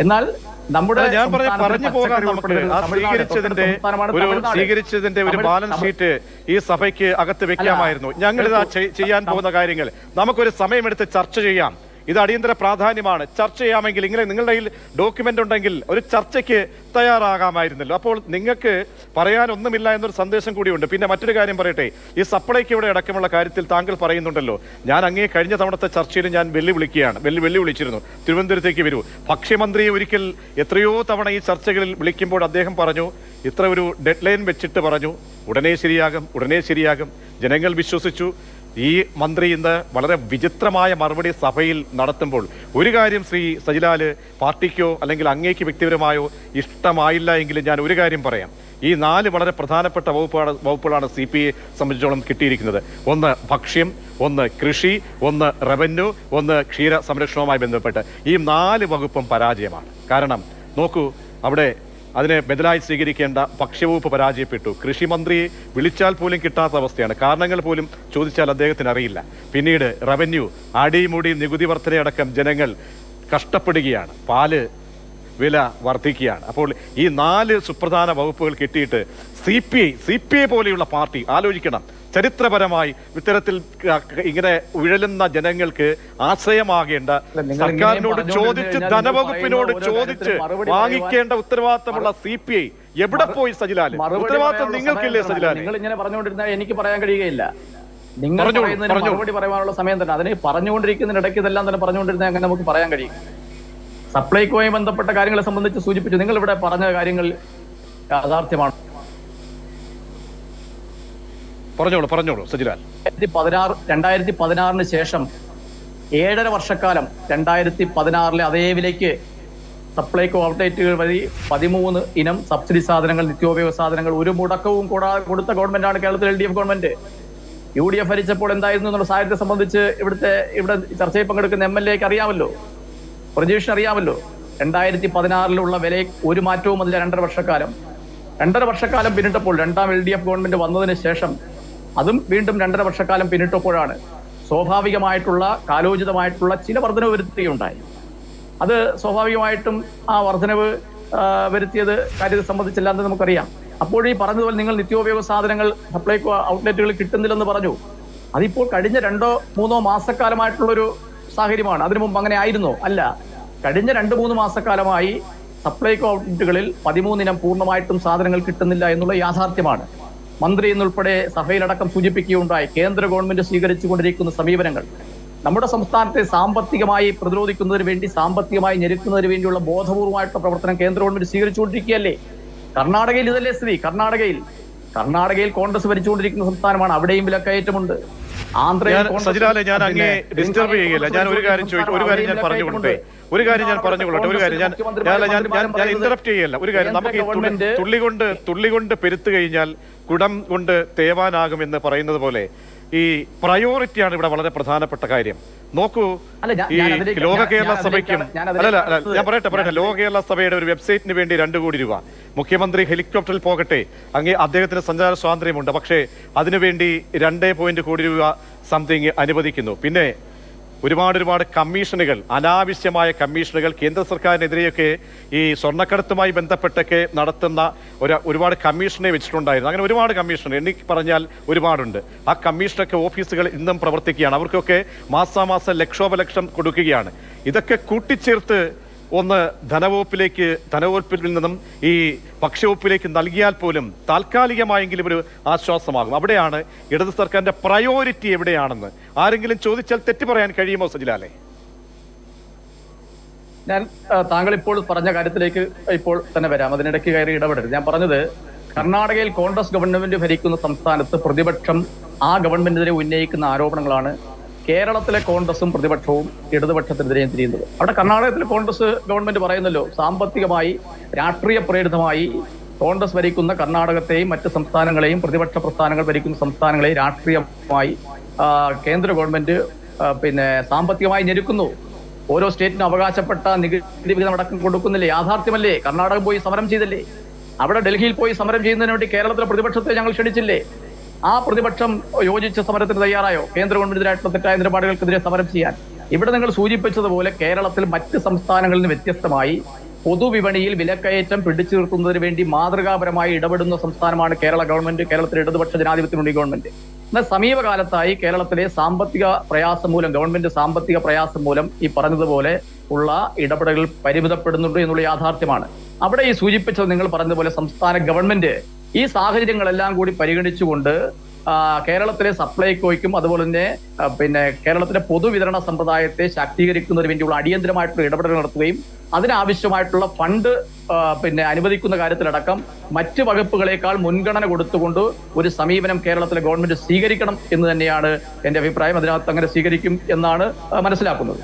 എന്നാൽ നമ്മുടെ ഞാൻ പറഞ്ഞ പറഞ്ഞു പോകാൻ നമുക്ക് സ്വീകരിച്ചതിന്റെ ഒരു സ്വീകരിച്ചതിന്റെ ഒരു ബാലൻസ് ഷീറ്റ് ഈ സഭയ്ക്ക് അകത്ത് വെക്കാമായിരുന്നു. ഞങ്ങൾ ഇതാ ചെയ്യാൻ പോകുന്ന കാര്യങ്ങൾ. നമുക്കൊരു സമയമെടുത്ത് ചർച്ച ചെയ്യാം. ഇത് അടിയന്തര പ്രാധാന്യമാണ്. ചർച്ച ചെയ്യാമെങ്കിൽ ഇങ്ങനെ നിങ്ങളുടെ കയ്യിൽ ഡോക്യുമെന്റ് ഉണ്ടെങ്കിൽ ഒരു ചർച്ചയ്ക്ക് തയ്യാറാകാമായിരുന്നല്ലോ. അപ്പോൾ നിങ്ങൾക്ക് പറയാനൊന്നുമില്ല എന്നൊരു സന്ദേശം കൂടിയുണ്ട്. പിന്നെ മറ്റൊരു കാര്യം പറയട്ടെ. ഈ സപ്ലൈക്കയുടെ അടക്കമുള്ള കാര്യത്തിൽ താങ്കൾ പറയുന്നുണ്ടല്ലോ. ഞാൻ അങ്ങേ കഴിഞ്ഞ തവണത്തെ ചർച്ചയിൽ ഞാൻ വെല്ലുവിളിക്കുകയാണ്. വെല്ലു വെല്ലുവിളിച്ചിരുന്നു. തിരുവനന്തപുരത്തേക്ക് വരൂ. ഭക്ഷ്യമന്ത്രിയെ ഒരിക്കൽ എത്രയോ തവണ ഈ ചർച്ചകളിൽ വിളിക്കുമ്പോൾ അദ്ദേഹം പറഞ്ഞു ഇത്ര ഒരു ഡെഡ് ലൈൻ വെച്ചിട്ട് പറഞ്ഞു. ഉടനെ ശരിയാകും ഉടനെ ശരിയാകും. ജനങ്ങൾ വിശ്വസിച്ചു. ഈ മന്ത്രി ഇന്ന് വളരെ വിചിത്രമായ മറുപടി സഭയിൽ നടത്തുമ്പോൾ ഒരു കാര്യം ശ്രീ സജിലാൽ പാർട്ടിക്കോ അല്ലെങ്കിൽ അങ്ങേക്ക് വ്യക്തിപരമായോ ഇഷ്ടമായില്ല എങ്കിലും ഞാൻ ഒരു കാര്യം പറയാം. ഈ നാല് വളരെ പ്രധാനപ്പെട്ട വകുപ്പാണ് വകുപ്പുകളാണ് സി പി ഐ സംബന്ധിച്ചോളം കിട്ടിയിരിക്കുന്നത്. ഒന്ന് ഭക്ഷ്യം ഒന്ന് കൃഷി ഒന്ന് റവന്യൂ ഒന്ന് ക്ഷീര സംരക്ഷണവുമായി ബന്ധപ്പെട്ട്. ഈ നാല് വകുപ്പും പരാജയമാണ്. കാരണം നോക്കൂ അവിടെ അതിനെ ബദലായി സ്വീകരിക്കേണ്ട ഭക്ഷ്യവകുപ്പ് പരാജയപ്പെട്ടു. കൃഷിമന്ത്രിയെ വിളിച്ചാൽ പോലും കിട്ടാത്ത അവസ്ഥയാണ്. കാരണങ്ങൾ പോലും ചോദിച്ചാൽ അദ്ദേഹത്തിന് അറിയില്ല. പിന്നീട് റവന്യൂ അടിമുടി നികുതി വർധനയടക്കം ജനങ്ങൾ കഷ്ടപ്പെടുകയാണ്. പാൽ വില വർദ്ധിക്കുകയാണ് അപ്പോൾ ഈ നാല് സുപ്രധാന വകുപ്പുകൾ കിട്ടിയിട്ട് C P I C P I പോലെയുള്ള പാർട്ടി ആലോചിക്കണം. ചരിത്രപരമായി ഇത്തരത്തിൽ ഇങ്ങനെ ഉഴലുന്ന ജനങ്ങൾക്ക് ആശ്രയമാകേണ്ട സർക്കാരിനോട് ചോദിച്ച് ധനവകുപ്പിനോട് ചോദിച്ച് വാങ്ങിക്കേണ്ട ഉത്തരവാദിത്തമുള്ള സി പി ഐ എവിടെ പോയി സജിലാൽ ഉത്തരവാദിത്തം നിങ്ങൾക്കില്ലേ സജിലാൽ നിങ്ങൾ ഇങ്ങനെ പറഞ്ഞുകൊണ്ടിരുന്ന എനിക്ക് പറയാൻ കഴിയുകയില്ല. നിങ്ങൾ മറുപടി പറയാനുള്ള സമയം തന്നെ അതിന് പറഞ്ഞുകൊണ്ടിരിക്കുന്നതിനിടയ്ക്ക് ഇതെല്ലാം തന്നെ പറഞ്ഞുകൊണ്ടിരുന്ന അങ്ങനെ നമുക്ക് പറയാൻ കഴിയും. സപ്ലൈകോയുമായി ബന്ധപ്പെട്ട കാര്യങ്ങളെ സംബന്ധിച്ച് സൂചിപ്പിച്ചു. നിങ്ങൾ ഇവിടെ പറഞ്ഞ കാര്യങ്ങൾ യാഥാർത്ഥ്യമാണ്. പറഞ്ഞോളൂ പറഞ്ഞോളൂ സജിലാൽ. പതിനാറ് രണ്ടായിരത്തി പതിനാറിന് ശേഷം ഏഴര വർഷക്കാലം രണ്ടായിരത്തി പതിനാറിലെ അതേ വിലയ്ക്ക് സപ്ലൈ ഔട്ട്ലെറ്റുകൾ വഴി പതിമൂന്ന് ഇനം സബ്സിഡി സാധനങ്ങൾ നിത്യോപയോഗ സാധനങ്ങൾ ഒരു മുടക്കവും കൂടാതെ കൊടുത്ത ഗവൺമെന്റാണ് കേരളത്തിൽ L D F government U D F ഭരിച്ചപ്പോൾ എന്തായിരുന്നു എന്നുള്ള സാഹചര്യത്തെ സംബന്ധിച്ച് ഇവിടുത്തെ ഇവിടെ ചർച്ചയിൽ പങ്കെടുക്കുന്ന എം എൽ എക്ക് അറിയാമല്ലോ. പ്രജീഷിന് അറിയാമല്ലോ. രണ്ടായിരത്തി പതിനാറിലുള്ള വില ഒരു മാറ്റവും അതിൽ രണ്ടര വർഷക്കാലം. രണ്ടര വർഷക്കാലം പിന്നിട്ടപ്പോൾ രണ്ടാം എൽ ഡി എഫ് ഗവൺമെന്റ് വന്നതിന് ശേഷം അതും വീണ്ടും രണ്ടര വർഷക്കാലം പിന്നിട്ടപ്പോഴാണ് സ്വാഭാവികമായിട്ടുള്ള കാലോചിതമായിട്ടുള്ള ചില വർധനവ് വരുത്തുകയുണ്ടായി. അത് സ്വാഭാവികമായിട്ടും ആ വർധനവ് വരുത്തിയത് കാര്യത്തെ സംബന്ധിച്ചല്ലാന്ന് നമുക്കറിയാം. അപ്പോഴീ പറഞ്ഞതുപോലെ നിങ്ങൾ നിത്യോപയോഗ സാധനങ്ങൾ സപ്ലൈകോ ഔട്ട്ലെറ്റുകളിൽ കിട്ടുന്നില്ലെന്ന് പറഞ്ഞു. അതിപ്പോൾ കഴിഞ്ഞ രണ്ടോ മൂന്നോ മാസക്കാലമായിട്ടുള്ളൊരു സാഹചര്യമാണ്. അതിനു മുമ്പ് അങ്ങനെ ആയിരുന്നോ? അല്ല. കഴിഞ്ഞ രണ്ട് മൂന്ന് മാസക്കാലമായി സപ്ലൈകോ ഔട്ട്ലെറ്റുകളിൽ പതിമൂന്നിനം പൂർണമായിട്ടും സാധനങ്ങൾ കിട്ടുന്നില്ല എന്നുള്ള യാഥാർത്ഥ്യമാണ്. മന്ത്രി എന്നുൾപ്പെടെ സഭയിലടക്കം സൂചിപ്പിക്കുകയുണ്ടായി. കേന്ദ്ര ഗവൺമെന്റ് സ്വീകരിച്ചുകൊണ്ടിരിക്കുന്ന സമീപനങ്ങൾ. നമ്മുടെ സംസ്ഥാനത്തെ സാമ്പത്തികമായി പ്രതിരോധിക്കുന്നതിന് വേണ്ടി സാമ്പത്തികമായി ഞെരുക്കുന്നതിന് വേണ്ടിയുള്ള ബോധപൂർവമായിട്ടുള്ള പ്രവർത്തനം കേന്ദ്ര ഗവൺമെന്റ് സ്വീകരിച്ചുകൊണ്ടിരിക്കുകയല്ലേ? കർണാടകയിൽ ഇതല്ലേ സ്ത്രീ കർണാടകയിൽ. കർണാടകയിൽ കോൺഗ്രസ് ഭരിച്ചുകൊണ്ടിരിക്കുന്ന സംസ്ഥാനമാണ്. അവിടെയും വിലക്കയറ്റമുണ്ട് ആന്ധ്രയിൽ ഞാൻ ഡിസ്റ്റർബ് ചെയ്യുകയില്ല. ഞാൻ ഒരു കാര്യം ചോദിച്ചു ഒരു കാര്യം ഞാൻ പറഞ്ഞുകൊള്ളട്ടെ ഒരു കാര്യം ഞാൻ പറഞ്ഞുകൊള്ളട്ടെ ഒരു കാര്യം ഞാൻ ഞാൻ ഞാൻ ഞാൻ ഇന്ററപ്റ്റ് ചെയ്യല്ല. ഒരു കാര്യം നമുക്ക് ഈ തുള്ളി- കൊണ്ട് തുള്ളി കൊണ്ട് പെരുത്തു കഴിഞ്ഞാൽ കുടം കൊണ്ട് തേവാനാകുമെന്ന് പറയുന്നത് പോലെ ഈ പ്രയോറിറ്റിയാണ് ഇവിടെ വളരെ പ്രധാനപ്പെട്ട കാര്യം. നോക്കൂ ഈ ലോക കേരള സഭയ്ക്കും അല്ലല്ല അല്ല, ഞാൻ പറയട്ടെ പറയട്ടെ. ലോക കേരള സഭയുടെ ഒരു വെബ്സൈറ്റിന് വേണ്ടി രണ്ട് കോടി രൂപ. മുഖ്യമന്ത്രി ഹെലികോപ്റ്ററിൽ പോകട്ടെ. അങ്ങേ അദ്ദേഹത്തിന് സഞ്ചാര സ്വാതന്ത്ര്യമുണ്ട്. പക്ഷേ അതിനുവേണ്ടി രണ്ടേ പോയിന്റ് കോടി രൂപ സംതിങ് അനുവദിക്കുന്നു. പിന്നെ ഒരുപാട് ഒരുപാട് കമ്മീഷനുകൾ അനാവശ്യമായ കമ്മീഷനുകൾ കേന്ദ്ര സർക്കാരിനെതിരെയൊക്കെ ഈ സ്വർണക്കടത്തുമായി ബന്ധപ്പെട്ടൊക്കെ നടത്തുന്ന ഒരു ഒരുപാട് കമ്മീഷനെ വെച്ചിട്ടുണ്ടായിരുന്നു. അങ്ങനെ ഒരുപാട് കമ്മീഷൻ എണ്ണി പറഞ്ഞാൽ ഒരുപാടുണ്ട്. ആ കമ്മീഷനൊക്കെ ഓഫീസുകൾ ഇന്നും പ്രവർത്തിക്കുകയാണ്. അവർക്കൊക്കെ മാസാമാസം ലക്ഷോപലക്ഷം കൊടുക്കുകയാണ്. ഇതൊക്കെ കൂട്ടിച്ചേർത്ത് ഒന്ന് ധനവകുപ്പിലേക്ക് ധനവകുപ്പിൽ നിന്നും ഈ ഭക്ഷ്യവകുപ്പിലേക്ക് നൽകിയാൽ പോലും താൽക്കാലികമായെങ്കിലും ഒരു ആശ്വാസമാകും. അവിടെയാണ് ഇടത് സർക്കാരിന്റെ പ്രയോറിറ്റി എവിടെയാണെന്ന്. ആരെങ്കിലും ചോദിച്ചാൽ തെറ്റ് പറയാൻ കഴിയുമോ സജിലാലെ? ഞാൻ താങ്കൾ ഇപ്പോൾ പറഞ്ഞ കാര്യത്തിലേക്ക് ഇപ്പോൾ തന്നെ വരാം. അതിനിടയ്ക്ക് കയറി ഇടപെടരുത്. ഞാൻ പറഞ്ഞത് കർണാടകയിൽ കോൺഗ്രസ് ഗവൺമെന്റ് ഭരിക്കുന്ന സംസ്ഥാനത്ത് പ്രതിപക്ഷം ആ ഗവൺമെന്റിനെതിരെ ഉന്നയിക്കുന്ന ആരോപണങ്ങളാണ് കേരളത്തിലെ കോൺഗ്രസും പ്രതിപക്ഷവും ഇടതുപക്ഷത്തിനെതിരെയും തിരിയുന്നത്. അവിടെ കർണാടകത്തിലെ കോൺഗ്രസ് ഗവൺമെന്റ് പറയുന്നല്ലോ സാമ്പത്തികമായി രാഷ്ട്രീയ പ്രേരിതമായി കോൺഗ്രസ് ഭരിക്കുന്ന കർണാടകത്തെയും മറ്റ് സംസ്ഥാനങ്ങളെയും പ്രതിപക്ഷ പ്രസ്ഥാനങ്ങൾ ഭരിക്കുന്ന സംസ്ഥാനങ്ങളെയും രാഷ്ട്രീയമായി കേന്ദ്ര ഗവൺമെന്റ് പിന്നെ സാമ്പത്തികമായി ഞെരുക്കുന്നു. ഓരോ സ്റ്റേറ്റിനും അവകാശപ്പെട്ട നികുതി വിഹിതം അടക്കം കൊടുക്കുന്നില്ലേ? യാഥാർത്ഥ്യമല്ലേ? കർണാടകം പോയി സമരം ചെയ്തല്ലേ? അവിടെ ഡൽഹിയിൽ പോയി സമരം ചെയ്യുന്നതിന് വേണ്ടി കേരളത്തിലെ പ്രതിപക്ഷത്തെ ഞങ്ങൾ ക്ഷണിച്ചില്ലേ? ആ പ്രതിപക്ഷം യോജിച്ച സമരത്തിന് തയ്യാറായോ? കേന്ദ്ര ഗവൺമെന്റിനായിട്ടുള്ള തെറ്റായ നിലപാടുകൾക്കെതിരെ സമരം ചെയ്യാൻ. ഇവിടെ നിങ്ങൾ സൂചിപ്പിച്ചതുപോലെ കേരളത്തിൽ മറ്റ് സംസ്ഥാനങ്ങളിൽ നിന്ന് വ്യത്യസ്തമായി പൊതുവിപണിയിൽ വിലക്കയറ്റം പിടിച്ചു നിർത്തുന്നതിന് വേണ്ടി മാതൃകാപരമായി ഇടപെടുന്ന സംസ്ഥാനമാണ് കേരള ഗവൺമെന്റ് കേരളത്തിലെ ഇടതുപക്ഷ ജനാധിപത്യ മുന്നണി ഗവൺമെന്റ്. എന്നാൽ സമീപകാലത്തായി കേരളത്തിലെ സാമ്പത്തിക പ്രയാസം മൂലം ഗവൺമെന്റ് സാമ്പത്തിക പ്രയാസം മൂലം ഈ പറഞ്ഞതുപോലെ ഉള്ള ഇടപെടലുകൾ പരിമിതപ്പെടുന്നുണ്ട് എന്നുള്ള യാഥാർത്ഥ്യമാണ്. അവിടെ ഈ സൂചിപ്പിച്ചത് നിങ്ങൾ പറഞ്ഞതുപോലെ സംസ്ഥാന ഗവൺമെന്റ് ഈ സാഹചര്യങ്ങളെല്ലാം കൂടി പരിഗണിച്ചുകൊണ്ട് കേരളത്തിലെ സപ്ലൈകോയ്ക്കും അതുപോലെ തന്നെ പിന്നെ കേരളത്തിലെ പൊതുവിതരണ സമ്പ്രദായത്തെ ശാക്തീകരിക്കുന്നതിന് വേണ്ടിയുള്ള അടിയന്തരമായിട്ടുള്ള ഇടപെടൽ നടത്തുകയും അതിനാവശ്യമായിട്ടുള്ള ഫണ്ട് പിന്നെ അനുവദിക്കുന്ന കാര്യത്തിലടക്കം മറ്റ് വകുപ്പുകളേക്കാൾ മുൻഗണന കൊടുത്തുകൊണ്ട് ഒരു സമീപനം കേരളത്തിലെ ഗവൺമെന്റ് സ്വീകരിക്കണം എന്ന് തന്നെയാണ് എന്റെ അഭിപ്രായം. അതിനകത്ത് അങ്ങനെ സ്വീകരിക്കും എന്നാണ് മനസ്സിലാക്കുന്നത്.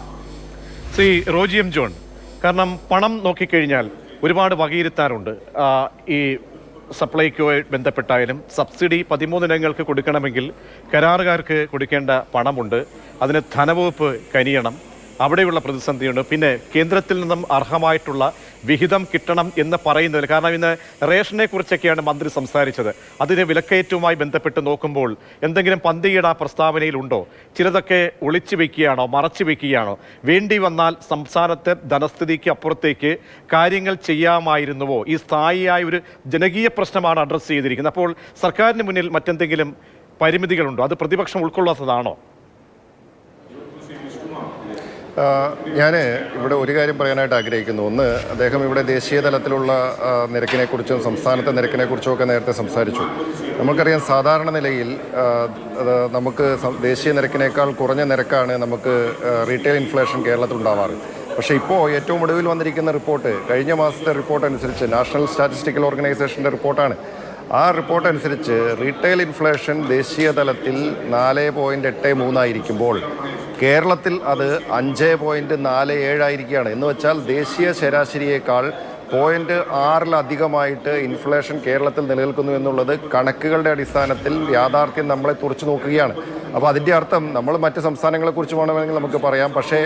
ശ്രീ റോജി എം ജോൺ കാരണം പണം നോക്കിക്കഴിഞ്ഞാൽ ഒരുപാട് വകയിരുത്താറുണ്ട്. ഈ സപ്ലൈക്കോയെ ബന്ധപ്പെട്ടായാലും സബ്സിഡി പതിമൂന്ന് ഇനങ്ങൾക്ക് കൊടുക്കണമെങ്കിൽ കരാറുകാർക്ക് കൊടുക്കേണ്ട പണമുണ്ട്. അതിന് ധനവകുപ്പ് കനിയണം. അവിടെയുള്ള പ്രതിസന്ധിയുണ്ട്. പിന്നെ കേന്ദ്രത്തിൽ നിന്നും അർഹമായിട്ടുള്ള വിഹിതം കിട്ടണം എന്ന് പറയുന്നതിൽ കാരണം ഇന്ന് റേഷനെ കുറിച്ചൊക്കെയാണ് മന്ത്രി സംസാരിച്ചത്. അതിന് വിലക്കയറ്റവുമായി ബന്ധപ്പെട്ട് നോക്കുമ്പോൾ എന്തെങ്കിലും പന്തിയുടെ ആ പ്രസ്താവനയിലുണ്ടോ? ചിലതൊക്കെ ഒളിച്ചു വെക്കുകയാണോ? മറച്ചു വെക്കുകയാണോ? വേണ്ടി വന്നാൽ സംസ്ഥാനത്തെ ധനസ്ഥിതിക്ക് അപ്പുറത്തേക്ക് കാര്യങ്ങൾ ചെയ്യാമായിരുന്നുവോ? ഈ സ്ഥായിയായ ഒരു ജനകീയ പ്രശ്നമാണ് അഡ്രസ്സ് ചെയ്തിരിക്കുന്നത്. അപ്പോൾ സർക്കാരിന് മുന്നിൽ മറ്റെന്തെങ്കിലും പരിമിതികളുണ്ടോ? അത് പ്രതിപക്ഷം ഉൾക്കൊള്ളാത്തതാണോ? ഞാൻ ഇവിടെ ഒരു കാര്യം പറയാനായിട്ട് ആഗ്രഹിക്കുന്നു. ഒന്ന് അദ്ദേഹം ഇവിടെ ദേശീയ തലത്തിലുള്ള നിരക്കിനെക്കുറിച്ചും സംസ്ഥാനത്തെ നിരക്കിനെക്കുറിച്ചും ഒക്കെ നേരത്തെ സംസാരിച്ചു. നമുക്കറിയാം സാധാരണ നിലയിൽ നമുക്ക് ദേശീയ നിരക്കിനേക്കാൾ കുറഞ്ഞ നിരക്കാണ് നമുക്ക് റീറ്റെയിൽ ഇൻഫ്ലേഷൻ കേരളത്തിൽ ഉണ്ടാവാറ് പക്ഷേ ഇപ്പോൾ ഏറ്റവും ഒടുവിൽ വന്നിരിക്കുന്ന റിപ്പോർട്ട് കഴിഞ്ഞ മാസത്തെ റിപ്പോർട്ട് അനുസരിച്ച് നാഷണൽ സ്റ്റാറ്റിസ്റ്റിക്കൽ ഓർഗനൈസേഷന്റെ റിപ്പോർട്ടാണ്. ആ റിപ്പോർട്ട് അനുസരിച്ച് റീറ്റെയിൽ ഇൻഫ്ലേഷൻ ദേശീയ തലത്തിൽ നാല് പോയിന്റ് എട്ട് മൂന്നായിരിക്കുമ്പോൾ കേരളത്തിൽ അത് അഞ്ച് പോയിന്റ് നാല് ഏഴായിരിക്കുകയാണ് എന്ന് വെച്ചാൽ ദേശീയ ശരാശരിയേക്കാൾ പോയിന്റ് ആറിലധികമായിട്ട് ഇൻഫ്ലേഷൻ കേരളത്തിൽ നിലനിൽക്കുന്നു എന്നുള്ളത് കണക്കുകളുടെ അടിസ്ഥാനത്തിൽ യാഥാർത്ഥ്യം നമ്മളെ തുറച്ചു നോക്കുകയാണ്. അപ്പോൾ അതിന്റെ അർത്ഥം നമ്മൾ മറ്റ് സംസ്ഥാനങ്ങളെ സംസ്ഥാനങ്ങളെക്കുറിച്ച് വേണമെങ്കിൽ നമുക്ക് പറയാം. പക്ഷേ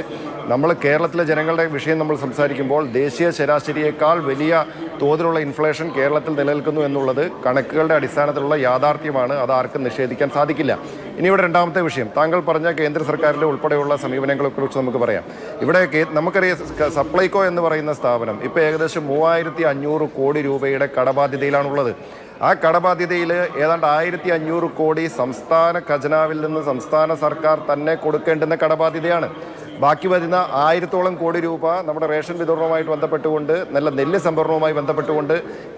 നമ്മൾ കേരളത്തിലെ ജനങ്ങളുടെ വിഷയം നമ്മൾ സംസാരിക്കുമ്പോൾ ദേശീയ ശരാശരിയേക്കാൾ വലിയ തോതിലുള്ള ഇൻഫ്ലേഷൻ കേരളത്തിൽ നിലനിൽക്കുന്നു എന്നുള്ളത് കണക്കുകളുടെ അടിസ്ഥാനത്തിലുള്ള യാഥാർത്ഥ്യമാണ്. അത് ആർക്കും നിഷേധിക്കാൻ സാധിക്കില്ല. ഇനി ഇവിടെ രണ്ടാമത്തെ വിഷയം. താങ്കൾ പറഞ്ഞ കേന്ദ്ര സർക്കാരിന്റെ ഉൾപ്പെടെയുള്ള സമീപനങ്ങളെക്കുറിച്ച് നമുക്ക് പറയാം. ഇവിടെ നമുക്കറിയാം സപ്ലൈകോ എന്ന് പറയുന്ന സ്ഥാപനം ഇപ്പോൾ ഏകദേശം മൂവായിരത്തി അഞ്ഞൂറ് കോടി രൂപയുടെ കടബാധ്യതയിലാണുള്ളത്. ആ കടബാധ്യതയിൽ ഏതാണ്ട് ആയിരത്തി അഞ്ഞൂറ് കോടി സംസ്ഥാന ഖജനാവിൽ നിന്ന് സംസ്ഥാന സർക്കാർ തന്നെ കൊടുക്കേണ്ടുന്ന കടബാധ്യതയാണ്. ബാക്കി വരുന്ന ആയിരത്തോളം കോടി രൂപ നമ്മുടെ റേഷൻ വിതരണവുമായിട്ട് ബന്ധപ്പെട്ടുകൊണ്ട് നല്ല നെല്ല് സംഭരണവുമായി ബന്ധപ്പെട്ടുകൊണ്ട്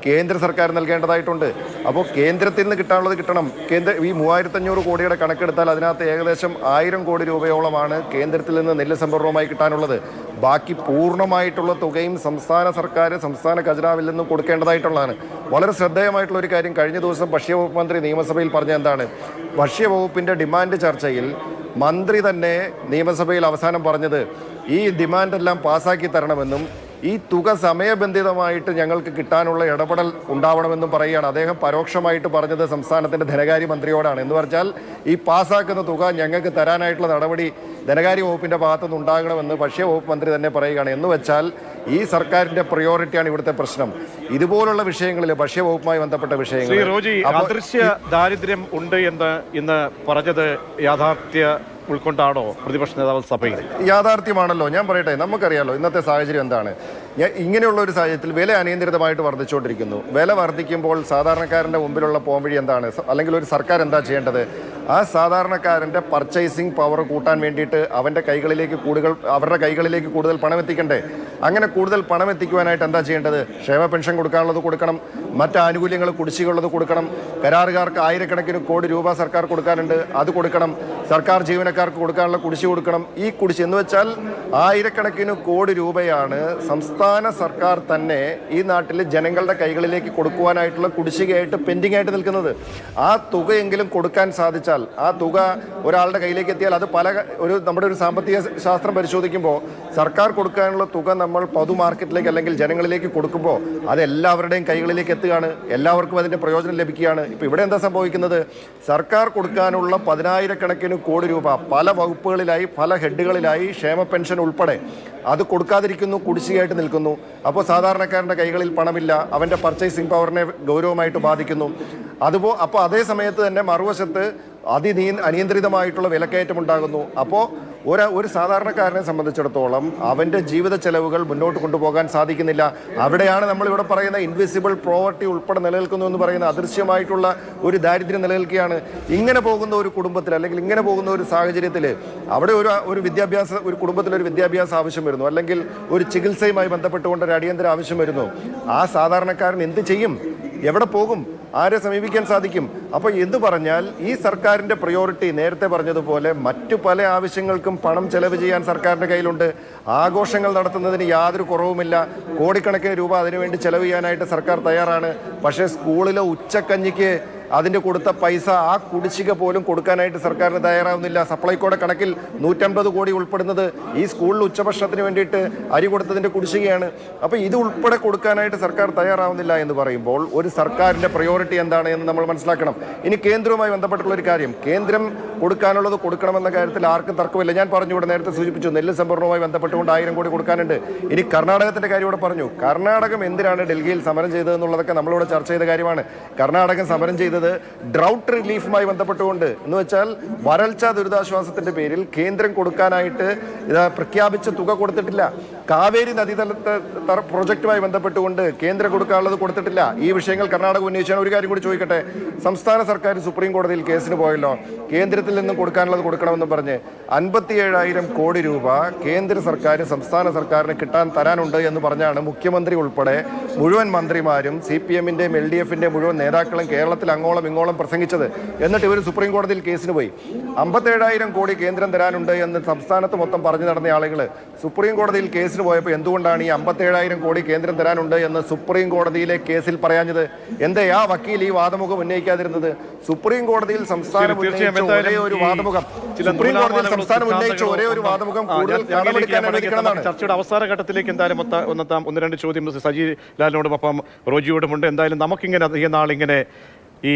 കേന്ദ്ര സർക്കാർ നൽകേണ്ടതായിട്ടുണ്ട്. അപ്പോൾ കേന്ദ്രത്തിൽ നിന്ന് കിട്ടാനുള്ളത് കിട്ടണം. കേന്ദ്ര ഈ മൂവായിരത്തഞ്ഞൂറ് കോടിയുടെ കണക്കെടുത്താൽ അതിനകത്ത് ഏകദേശം ആയിരം കോടി രൂപയോളമാണ് കേന്ദ്രത്തിൽ നിന്ന് നെല്ല് സംഭരണവുമായി കിട്ടാനുള്ളത്. ബാക്കി പൂർണമായിട്ടുള്ള തുകയും സംസ്ഥാന സർക്കാർ സംസ്ഥാന ഖജനാവിൽ നിന്ന് കൊടുക്കേണ്ടതായിട്ടുള്ളതാണ്. വളരെ ശ്രദ്ധേയമായിട്ടുള്ള ഒരു കാര്യം കഴിഞ്ഞ ദിവസം ഭക്ഷ്യവകുപ്പ് മന്ത്രി നിയമസഭയിൽ പറഞ്ഞ എന്താണ്? ഭക്ഷ്യവകുപ്പിന്റെ ഡിമാൻഡ് ചർച്ചയിൽ മന്ത്രി തന്നെ നിയമസഭയിൽ അവസാനം പറഞ്ഞത് ഈ ഡിമാൻഡെല്ലാം പാസ്സാക്കി തരണമെന്നും ഈ തുക സമയബന്ധിതമായിട്ട് ഞങ്ങൾക്ക് കിട്ടാനുള്ള ഇടപെടൽ ഉണ്ടാവണമെന്നും പറയുകയാണ്. അദ്ദേഹം പരോക്ഷമായിട്ട് പറഞ്ഞത് സംസ്ഥാനത്തിന്റെ ധനകാര്യ മന്ത്രിയോടാണ് എന്ന് പറഞ്ഞാൽ ഈ പാസ്സാക്കുന്ന തുക ഞങ്ങൾക്ക് തരാനായിട്ടുള്ള നടപടി ധനകാര്യ വകുപ്പിന്റെ ഭാഗത്തുനിന്ന് ഉണ്ടാകണമെന്ന് ഭക്ഷ്യവകുപ്പ് മന്ത്രി തന്നെ പറയുകയാണ്. എന്ന് വെച്ചാൽ ഈ സർക്കാരിന്റെ പ്രയോറിറ്റിയാണ് ഇവിടുത്തെ പ്രശ്നം. ഇതുപോലുള്ള വിഷയങ്ങളിൽ ഭക്ഷ്യവകുപ്പുമായി ബന്ധപ്പെട്ട വിഷയങ്ങൾ. റോജി അപ്പോൾ അദൃശ്യ ദാരിദ്ര്യം ഉണ്ട് എന്ന് ഇന്ന് പറഞ്ഞത് യാഥാർത്ഥ്യ ഉൾക്കൊണ്ടാണോ പ്രതിപക്ഷ നേതാവ് സഭയിൽ? യാഥാർത്ഥ്യമാണല്ലോ. ഞാൻ പറയട്ടെ നമുക്കറിയാലോ ഇന്നത്തെ സാഹചര്യം എന്താണ്. ഞാൻ ഇങ്ങനെയുള്ള ഒരു സാഹചര്യത്തിൽ വില അനിയന്ത്രിതമായിട്ട് വർദ്ധിച്ചുകൊണ്ടിരിക്കുന്നു. വില വർദ്ധിക്കുമ്പോൾ സാധാരണക്കാരന്റെ മുമ്പിലുള്ള പോംവഴി എന്താണ്? അല്ലെങ്കിൽ ഒരു സർക്കാർ എന്താ ചെയ്യേണ്ടത്? ആ സാധാരണക്കാരന്റെ പർച്ചേസിംഗ് പവർ കൂട്ടാൻ വേണ്ടിയിട്ട് അവന്റെ കൈകളിലേക്ക് കൂടുതൽ അവരുടെ കൈകളിലേക്ക് കൂടുതൽ പണം എത്തിക്കണ്ടേ? അങ്ങനെ കൂടുതൽ പണം എത്തിക്കുവാനായിട്ട് എന്താ ചെയ്യേണ്ടത്? ക്ഷേമ പെൻഷൻ കൊടുക്കാനുള്ളത് കൊടുക്കണം മറ്റ് ആനുകൂല്യങ്ങൾ കുടിശ്ശികളുള്ളത് കൊടുക്കണം കരാറുകാർക്ക് ആയിരക്കണക്കിന് കോടി രൂപ സർക്കാർ കൊടുക്കാനുണ്ട് അത് കൊടുക്കണം. സർക്കാർ ജീവനക്കാർക്ക് കൊടുക്കാനുള്ള കുടിശ്ശിക കൊടുക്കണം. ഈ കുടിശ്ശിക എന്ന് വെച്ചാൽ ആയിരക്കണക്കിന് കോടി രൂപയാണ് സംസ്ഥാന സർക്കാർ തന്നെ ഈ നാട്ടിലെ ജനങ്ങളുടെ കൈകളിലേക്ക് കൊടുക്കുവാനായിട്ടുള്ള കുടിശ്ശികയായിട്ട് പെൻഡിംഗ് ആയിട്ട് നിൽക്കുന്നത്. ആ തുകയെങ്കിലും കൊടുക്കാൻ സാധിച്ചാൽ ആ തുക ഒരാളുടെ കയ്യിലേക്ക് എത്തിയാൽ അത് പല ഒരു നമ്മുടെ ഒരു സാമ്പത്തിക ശാസ്ത്രം പരിശോധിക്കുമ്പോൾ സർക്കാർ കൊടുക്കാനുള്ള തുക നമ്മൾ പൊതു മാർക്കറ്റിലേക്ക് അല്ലെങ്കിൽ ജനങ്ങളിലേക്ക് കൊടുക്കുമ്പോൾ അത് എല്ലാവരുടെയും കൈകളിലേക്ക് എത്തുകയാണ്. എല്ലാവർക്കും അതിന്റെ പ്രയോജനം ലഭിക്കുകയാണ്. ഇപ്പോൾ ഇവിടെ എന്താ സംഭവിക്കുന്നത്? സർക്കാർ കൊടുക്കാനുള്ള പതിനായിരക്കണക്കിന് കോടി രൂപ പല വകുപ്പുകളിലായി പല ഹെഡുകളിലായി ക്ഷേമ പെൻഷൻ ഉൾപ്പെടെ. അത് കൊടുക്കാതിരിക്കുന്നു കുടിശ്ശികയായിട്ട് നിൽക്കുന്നു. അപ്പോൾ സാധാരണക്കാരന്റെ കൈകളിൽ പണമില്ല അവന്റെ പർച്ചേസിംഗ് പവറിനെ ഗൗരവമായിട്ട് ബാധിക്കുന്നു. അതുപോ അപ്പോൾ അതേ സമയത്ത് തന്നെ മറുവശത്ത് അതിനീ അനിയന്ത്രിതമായിട്ടുള്ള വിലക്കയറ്റം ഉണ്ടാകുന്നു. അപ്പോൾ ഒരു ഒരു സാധാരണക്കാരനെ സംബന്ധിച്ചിടത്തോളം അവന്റെ ജീവിത ചെലവുകൾ മുന്നോട്ട് കൊണ്ടുപോകാൻ സാധിക്കുന്നില്ല. അവിടെയാണ് നമ്മളിവിടെ പറയുന്ന ഇൻവിസിബിൾ പ്രോവർട്ടി ഉൾപ്പെടെ നിലനിൽക്കുന്നു എന്ന് പറയുന്ന അദൃശ്യമായിട്ടുള്ള ഒരു ദാരിദ്ര്യം നിലനിൽക്കുകയാണ്. ഇങ്ങനെ പോകുന്ന ഒരു കുടുംബത്തിൽ അല്ലെങ്കിൽ ഇങ്ങനെ പോകുന്ന ഒരു സാഹചര്യത്തിൽ അവിടെ ഒരു ഒരു വിദ്യാഭ്യാസ ഒരു കുടുംബത്തിൽ ഒരു വിദ്യാഭ്യാസ ആവശ്യം വരുന്നു. അല്ലെങ്കിൽ ഒരു ചികിത്സയുമായി ബന്ധപ്പെട്ടുകൊണ്ട് ഒരു അടിയന്തര ആവശ്യം വരുന്നു. ആ സാധാരണക്കാരൻ എന്ത് ചെയ്യും? എവിടെ പോകും? ആരെ സമീപിക്കാൻ സാധിക്കും? അപ്പോൾ എന്തു പറഞ്ഞാൽ ഈ സർക്കാരിന്റെ പ്രയോറിറ്റി നേരത്തെ പറഞ്ഞതുപോലെ മറ്റു പല ആവശ്യങ്ങൾക്കും പണം ചെലവ് ചെയ്യാൻ സർക്കാരിന്റെ കയ്യിലുണ്ട്. ആഘോഷങ്ങൾ നടത്തുന്നതിന് യാതൊരു കുറവുമില്ല. കോടിക്കണക്കിന് രൂപ അതിനുവേണ്ടി ചെലവ് ചെയ്യാനായിട്ട് സർക്കാർ തയ്യാറാണ്. പക്ഷേ സ്കൂളിലെ ഉച്ചക്കഞ്ഞിക്ക് അതിന്റെ കൊടുത്ത പൈസ ആ കുടിശ്ശിക പോലും കൊടുക്കാനായിട്ട് സർക്കാരിന് തയ്യാറാവുന്നില്ല. സപ്ലൈകോടെ കണക്കിൽ നൂറ്റമ്പത് കോടി ഉൾപ്പെടുന്നത് ഈ സ്കൂളിൽ ഉച്ചഭക്ഷണത്തിന് വേണ്ടിയിട്ട് അരി കൊടുത്തതിന്റെ കുടിശ്ശികയാണ്. അപ്പോൾ ഇത് ഉൾപ്പെടെ കൊടുക്കാനായിട്ട് സർക്കാർ തയ്യാറാവുന്നില്ല എന്ന് പറയുമ്പോൾ ഒരു സർക്കാരിന്റെ പ്രയോറിറ്റി എന്താണ് എന്ന് നമ്മൾ മനസ്സിലാക്കണം. ഇനി കേന്ദ്രവുമായി ബന്ധപ്പെട്ടുള്ള ഒരു കാര്യം. കേന്ദ്രം കൊടുക്കാനുള്ളത് കൊടുക്കണമെന്ന കാര്യത്തിൽ ആർക്കും തർക്കമില്ല. ഞാൻ പറഞ്ഞു ഇവിടെ നേരത്തെ സൂചിപ്പിച്ചു നെല്ല് സംഭരണവുമായി ബന്ധപ്പെട്ടുകൊണ്ട് ആയിരം കോടി കൊടുക്കാനുണ്ട്. ഇനി കർണാടകത്തിന്റെ കാര്യം ഇവിടെ പറഞ്ഞു. കർണാടകം എന്തിനാണ് ഡൽഹിയിൽ സമരം ചെയ്തതെന്നുള്ളതൊക്കെ നമ്മളിവിടെ ചർച്ച ചെയ്ത കാര്യമാണ്. കർണാടകം സമരം ചെയ്തത് ഡ്രൗട്ട് റിലീഫുമായി ബന്ധപ്പെട്ടുകൊണ്ട്. എന്ന് വെച്ചാൽ വരൾച്ച ദുരിതാശ്വാസത്തിന്റെ പേരിൽ കേന്ദ്രം കൊടുക്കാനായിട്ട് പ്രഖ്യാപിച്ച തുക കൊടുത്തിട്ടില്ല. കാവേരി നദീതല പ്രൊജക്റ്റുമായി ബന്ധപ്പെട്ടുകൊണ്ട് കേന്ദ്രം കൊടുക്കാനുള്ളത് കൊടുത്തിട്ടില്ല. ഈ വിഷയങ്ങൾ കർണാടക ഉന്നയിച്ചാൽ ഒരു കാര്യം കൂടി ചോദിക്കട്ടെ. സംസ്ഥാന സർക്കാർ സുപ്രീം കോടതിയിൽ കേസിന് പോയല്ലോ. കേന്ദ്രത്തിൽ നിന്നും കൊടുക്കാനുള്ളത് കൊടുക്കണമെന്ന് പറഞ്ഞ് അൻപത്തിയേഴായിരം കോടി രൂപ കേന്ദ്ര സർക്കാർ സംസ്ഥാന സർക്കാരിന് കിട്ടാൻ തരാനുണ്ട് എന്ന് പറഞ്ഞാണ് മുഖ്യമന്ത്രി ഉൾപ്പെടെ മുഴുവൻ മന്ത്രിമാരും സി പി എമ്മിന്റെയും എൽ ഡി എഫിന്റെയും മുഴുവൻ നേതാക്കളും കേരളത്തിൽ അങ്ങോളം ഇങ്ങോളം പ്രസംഗിച്ചത്. എന്നിട്ട് ഇവർ സുപ്രീം കോടതിയിൽ കേസിന് പോയി. അമ്പത്തേഴായിരം കോടി കേന്ദ്രം തരാനുണ്ട് എന്ന് സംസ്ഥാനത്ത് മൊത്തം പറഞ്ഞു നടന്ന ആളുകൾ സുപ്രീം കോടതിയിൽ കേസിന് പോയപ്പോൾ എന്തുകൊണ്ടാണ് ഈ അമ്പത്തേഴായിരം കോടി കേന്ദ്രം തരാനുണ്ട് എന്ന് സുപ്രീം കോടതിയിലെ കേസിൽ പറയാഞ്ഞത്? എന്തേ ആ വക്കീൽ ഈ വാദമുഖം ഉന്നയിക്കാതിരുന്നത്? സുപ്രീം കോടതിയിൽ സംസ്ഥാനം ഉന്നയിച്ച ഒരേ ഒരു വാദമുഖം. സുപ്രീം കോടതിയിൽ സംസ്ഥാനം ഉന്നയിച്ച ഒരേ ഒരു വാദമുഖം കൂടുതൽ കടമെടുക്കാൻ ചർച്ചയുടെ അവസാന ഘട്ടത്തിലേക്ക് എന്തായാലും ഒന്ന് രണ്ട് ചോദ്യം സജി ലാലിനോടും ഒപ്പം റോജിയോടുമുണ്ട് എന്തായാലും നമുക്കിങ്ങനെ അധികം നാളിങ്ങനെ ഈ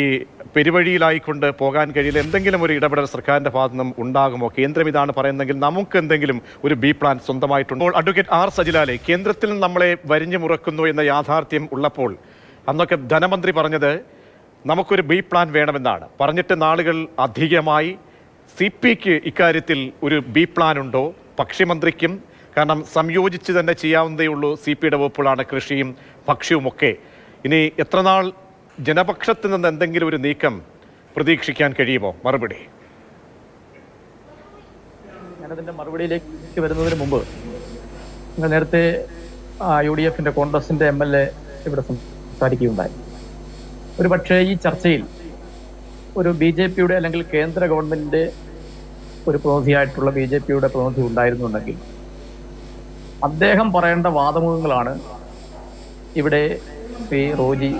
പെരുവഴിയിലായിക്കൊണ്ട് പോകാൻ കഴിയില്ല. എന്തെങ്കിലും ഒരു ഇടപെടൽ സർക്കാരിന്റെ ഭാഗത്തു നിന്നും ഉണ്ടാകുമോ? കേന്ദ്രം ഇതാണ് പറയുന്നതെങ്കിൽ നമുക്ക് എന്തെങ്കിലും ഒരു ബി പ്ലാൻ സ്വന്തമായിട്ടുണ്ടോ. അഡ്വക്കേറ്റ് ആർ സജിലാലെ കേന്ദ്രത്തിൽ നമ്മളെ വരിഞ്ഞു മുറക്കുന്നു എന്ന യാഥാർത്ഥ്യം ഉള്ളപ്പോൾ അന്നൊക്കെ ധനമന്ത്രി പറഞ്ഞത് നമുക്കൊരു ബി പ്ലാൻ വേണമെന്നാണ്. പറഞ്ഞിട്ട് നാളുകൾ അധികമായി സി പിക്ക് ഇക്കാര്യത്തിൽ ഒരു ബി പ്ലാൻ ഉണ്ടോ? ഭക്ഷ്യമന്ത്രിക്കും കാരണം സംയോജിച്ച് തന്നെ ചെയ്യാവുന്നതേ ഉള്ളൂ സി പിയുടെ വകുപ്പുകളാണ് കൃഷിയും ഭക്ഷ്യവുമൊക്കെ. ഇനി എത്ര നാൾ ജനപക്ഷത്ത് നിന്ന് എന്തെങ്കിലും ഒരു നീക്കം പ്രതീക്ഷിക്കാൻ കഴിയുമോ? മറുപടി. ഞാനതിന്റെ മറുപടിയിലേക്ക് വരുന്നതിന് മുമ്പ് നിങ്ങൾ നേരത്തെ യു ഡി എഫിന്റെ കോൺഗ്രസിന്റെ എം എൽ എ ഇവിടെ സംസാരിക്കുകയുണ്ടായി. ഒരു പക്ഷേ ഈ ചർച്ചയിൽ ഒരു ബി ജെ പിയുടെ അല്ലെങ്കിൽ കേന്ദ്ര ഗവൺമെന്റിന്റെ ഒരു പ്രതിനിധിയായിട്ടുള്ള ബി ജെ പിയുടെ പ്രതിനിധി ഉണ്ടായിരുന്നുണ്ടെങ്കിൽ അദ്ദേഹം പറയേണ്ട വാദമുഖങ്ങളാണ് ഇവിടെ ശ്രീ റോജി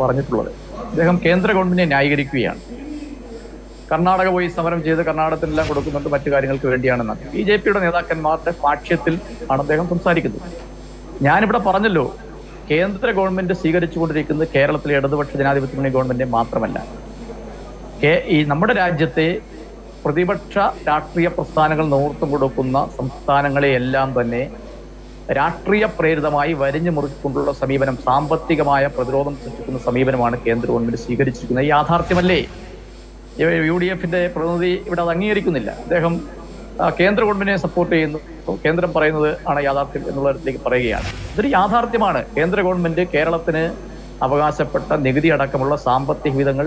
പറഞ്ഞിട്ടുള്ളത്. അദ്ദേഹം കേന്ദ്ര ഗവൺമെന്റിനെ ന്യായീകരിക്കുകയാണ്. കർണാടക പോയി സമരം ചെയ്ത് കർണാടകത്തിനെല്ലാം കൊടുക്കുന്നുണ്ട് മറ്റു കാര്യങ്ങൾക്ക് വേണ്ടിയാണെന്നാണ് ബി ജെ പിയുടെ നേതാക്കന്മാരുടെ സാക്ഷ്യത്തിൽ ആണ് അദ്ദേഹം സംസാരിക്കുന്നത്. ഞാനിവിടെ പറഞ്ഞല്ലോ കേന്ദ്ര ഗവൺമെന്റ് സ്വീകരിച്ചുകൊണ്ടിരിക്കുന്നത് കേരളത്തിലെ ഇടതുപക്ഷ ജനാധിപത്യ മുന്നണി ഗവൺമെന്റ് മാത്രമല്ല. ഈ നമ്മുടെ രാജ്യത്തെ പ്രതിപക്ഷ രാഷ്ട്രീയ പ്രസ്ഥാനങ്ങൾ നോർത്തു കൊടുക്കുന്ന സംസ്ഥാനങ്ങളെയെല്ലാം തന്നെ രാഷ്ട്രീയ പ്രേരിതമായി വരിഞ്ഞു മുറിക്കൊണ്ടുള്ള സമീപനം സാമ്പത്തികമായ പ്രതിരോധം സൃഷ്ടിക്കുന്ന സമീപനമാണ് കേന്ദ്ര ഗവൺമെന്റ് സ്വീകരിച്ചിരിക്കുന്നത്. യാഥാർത്ഥ്യമല്ലേ? യു ഡി എഫിന്റെ പ്രതിനിധി ഇവിടെ അത് അംഗീകരിക്കുന്നില്ല. അദ്ദേഹം കേന്ദ്ര ഗവൺമെന്റിനെ സപ്പോർട്ട് ചെയ്യുന്നു. കേന്ദ്രം പറയുന്നത് ആണ് യാഥാർത്ഥ്യം എന്നുള്ളതിലേക്ക് പറയുകയാണ്. ഇതൊരു യാഥാർത്ഥ്യമാണ്. കേന്ദ്ര ഗവൺമെന്റ് കേരളത്തിന് അവകാശപ്പെട്ട നികുതി അടക്കമുള്ള സാമ്പത്തിക വിധങ്ങൾ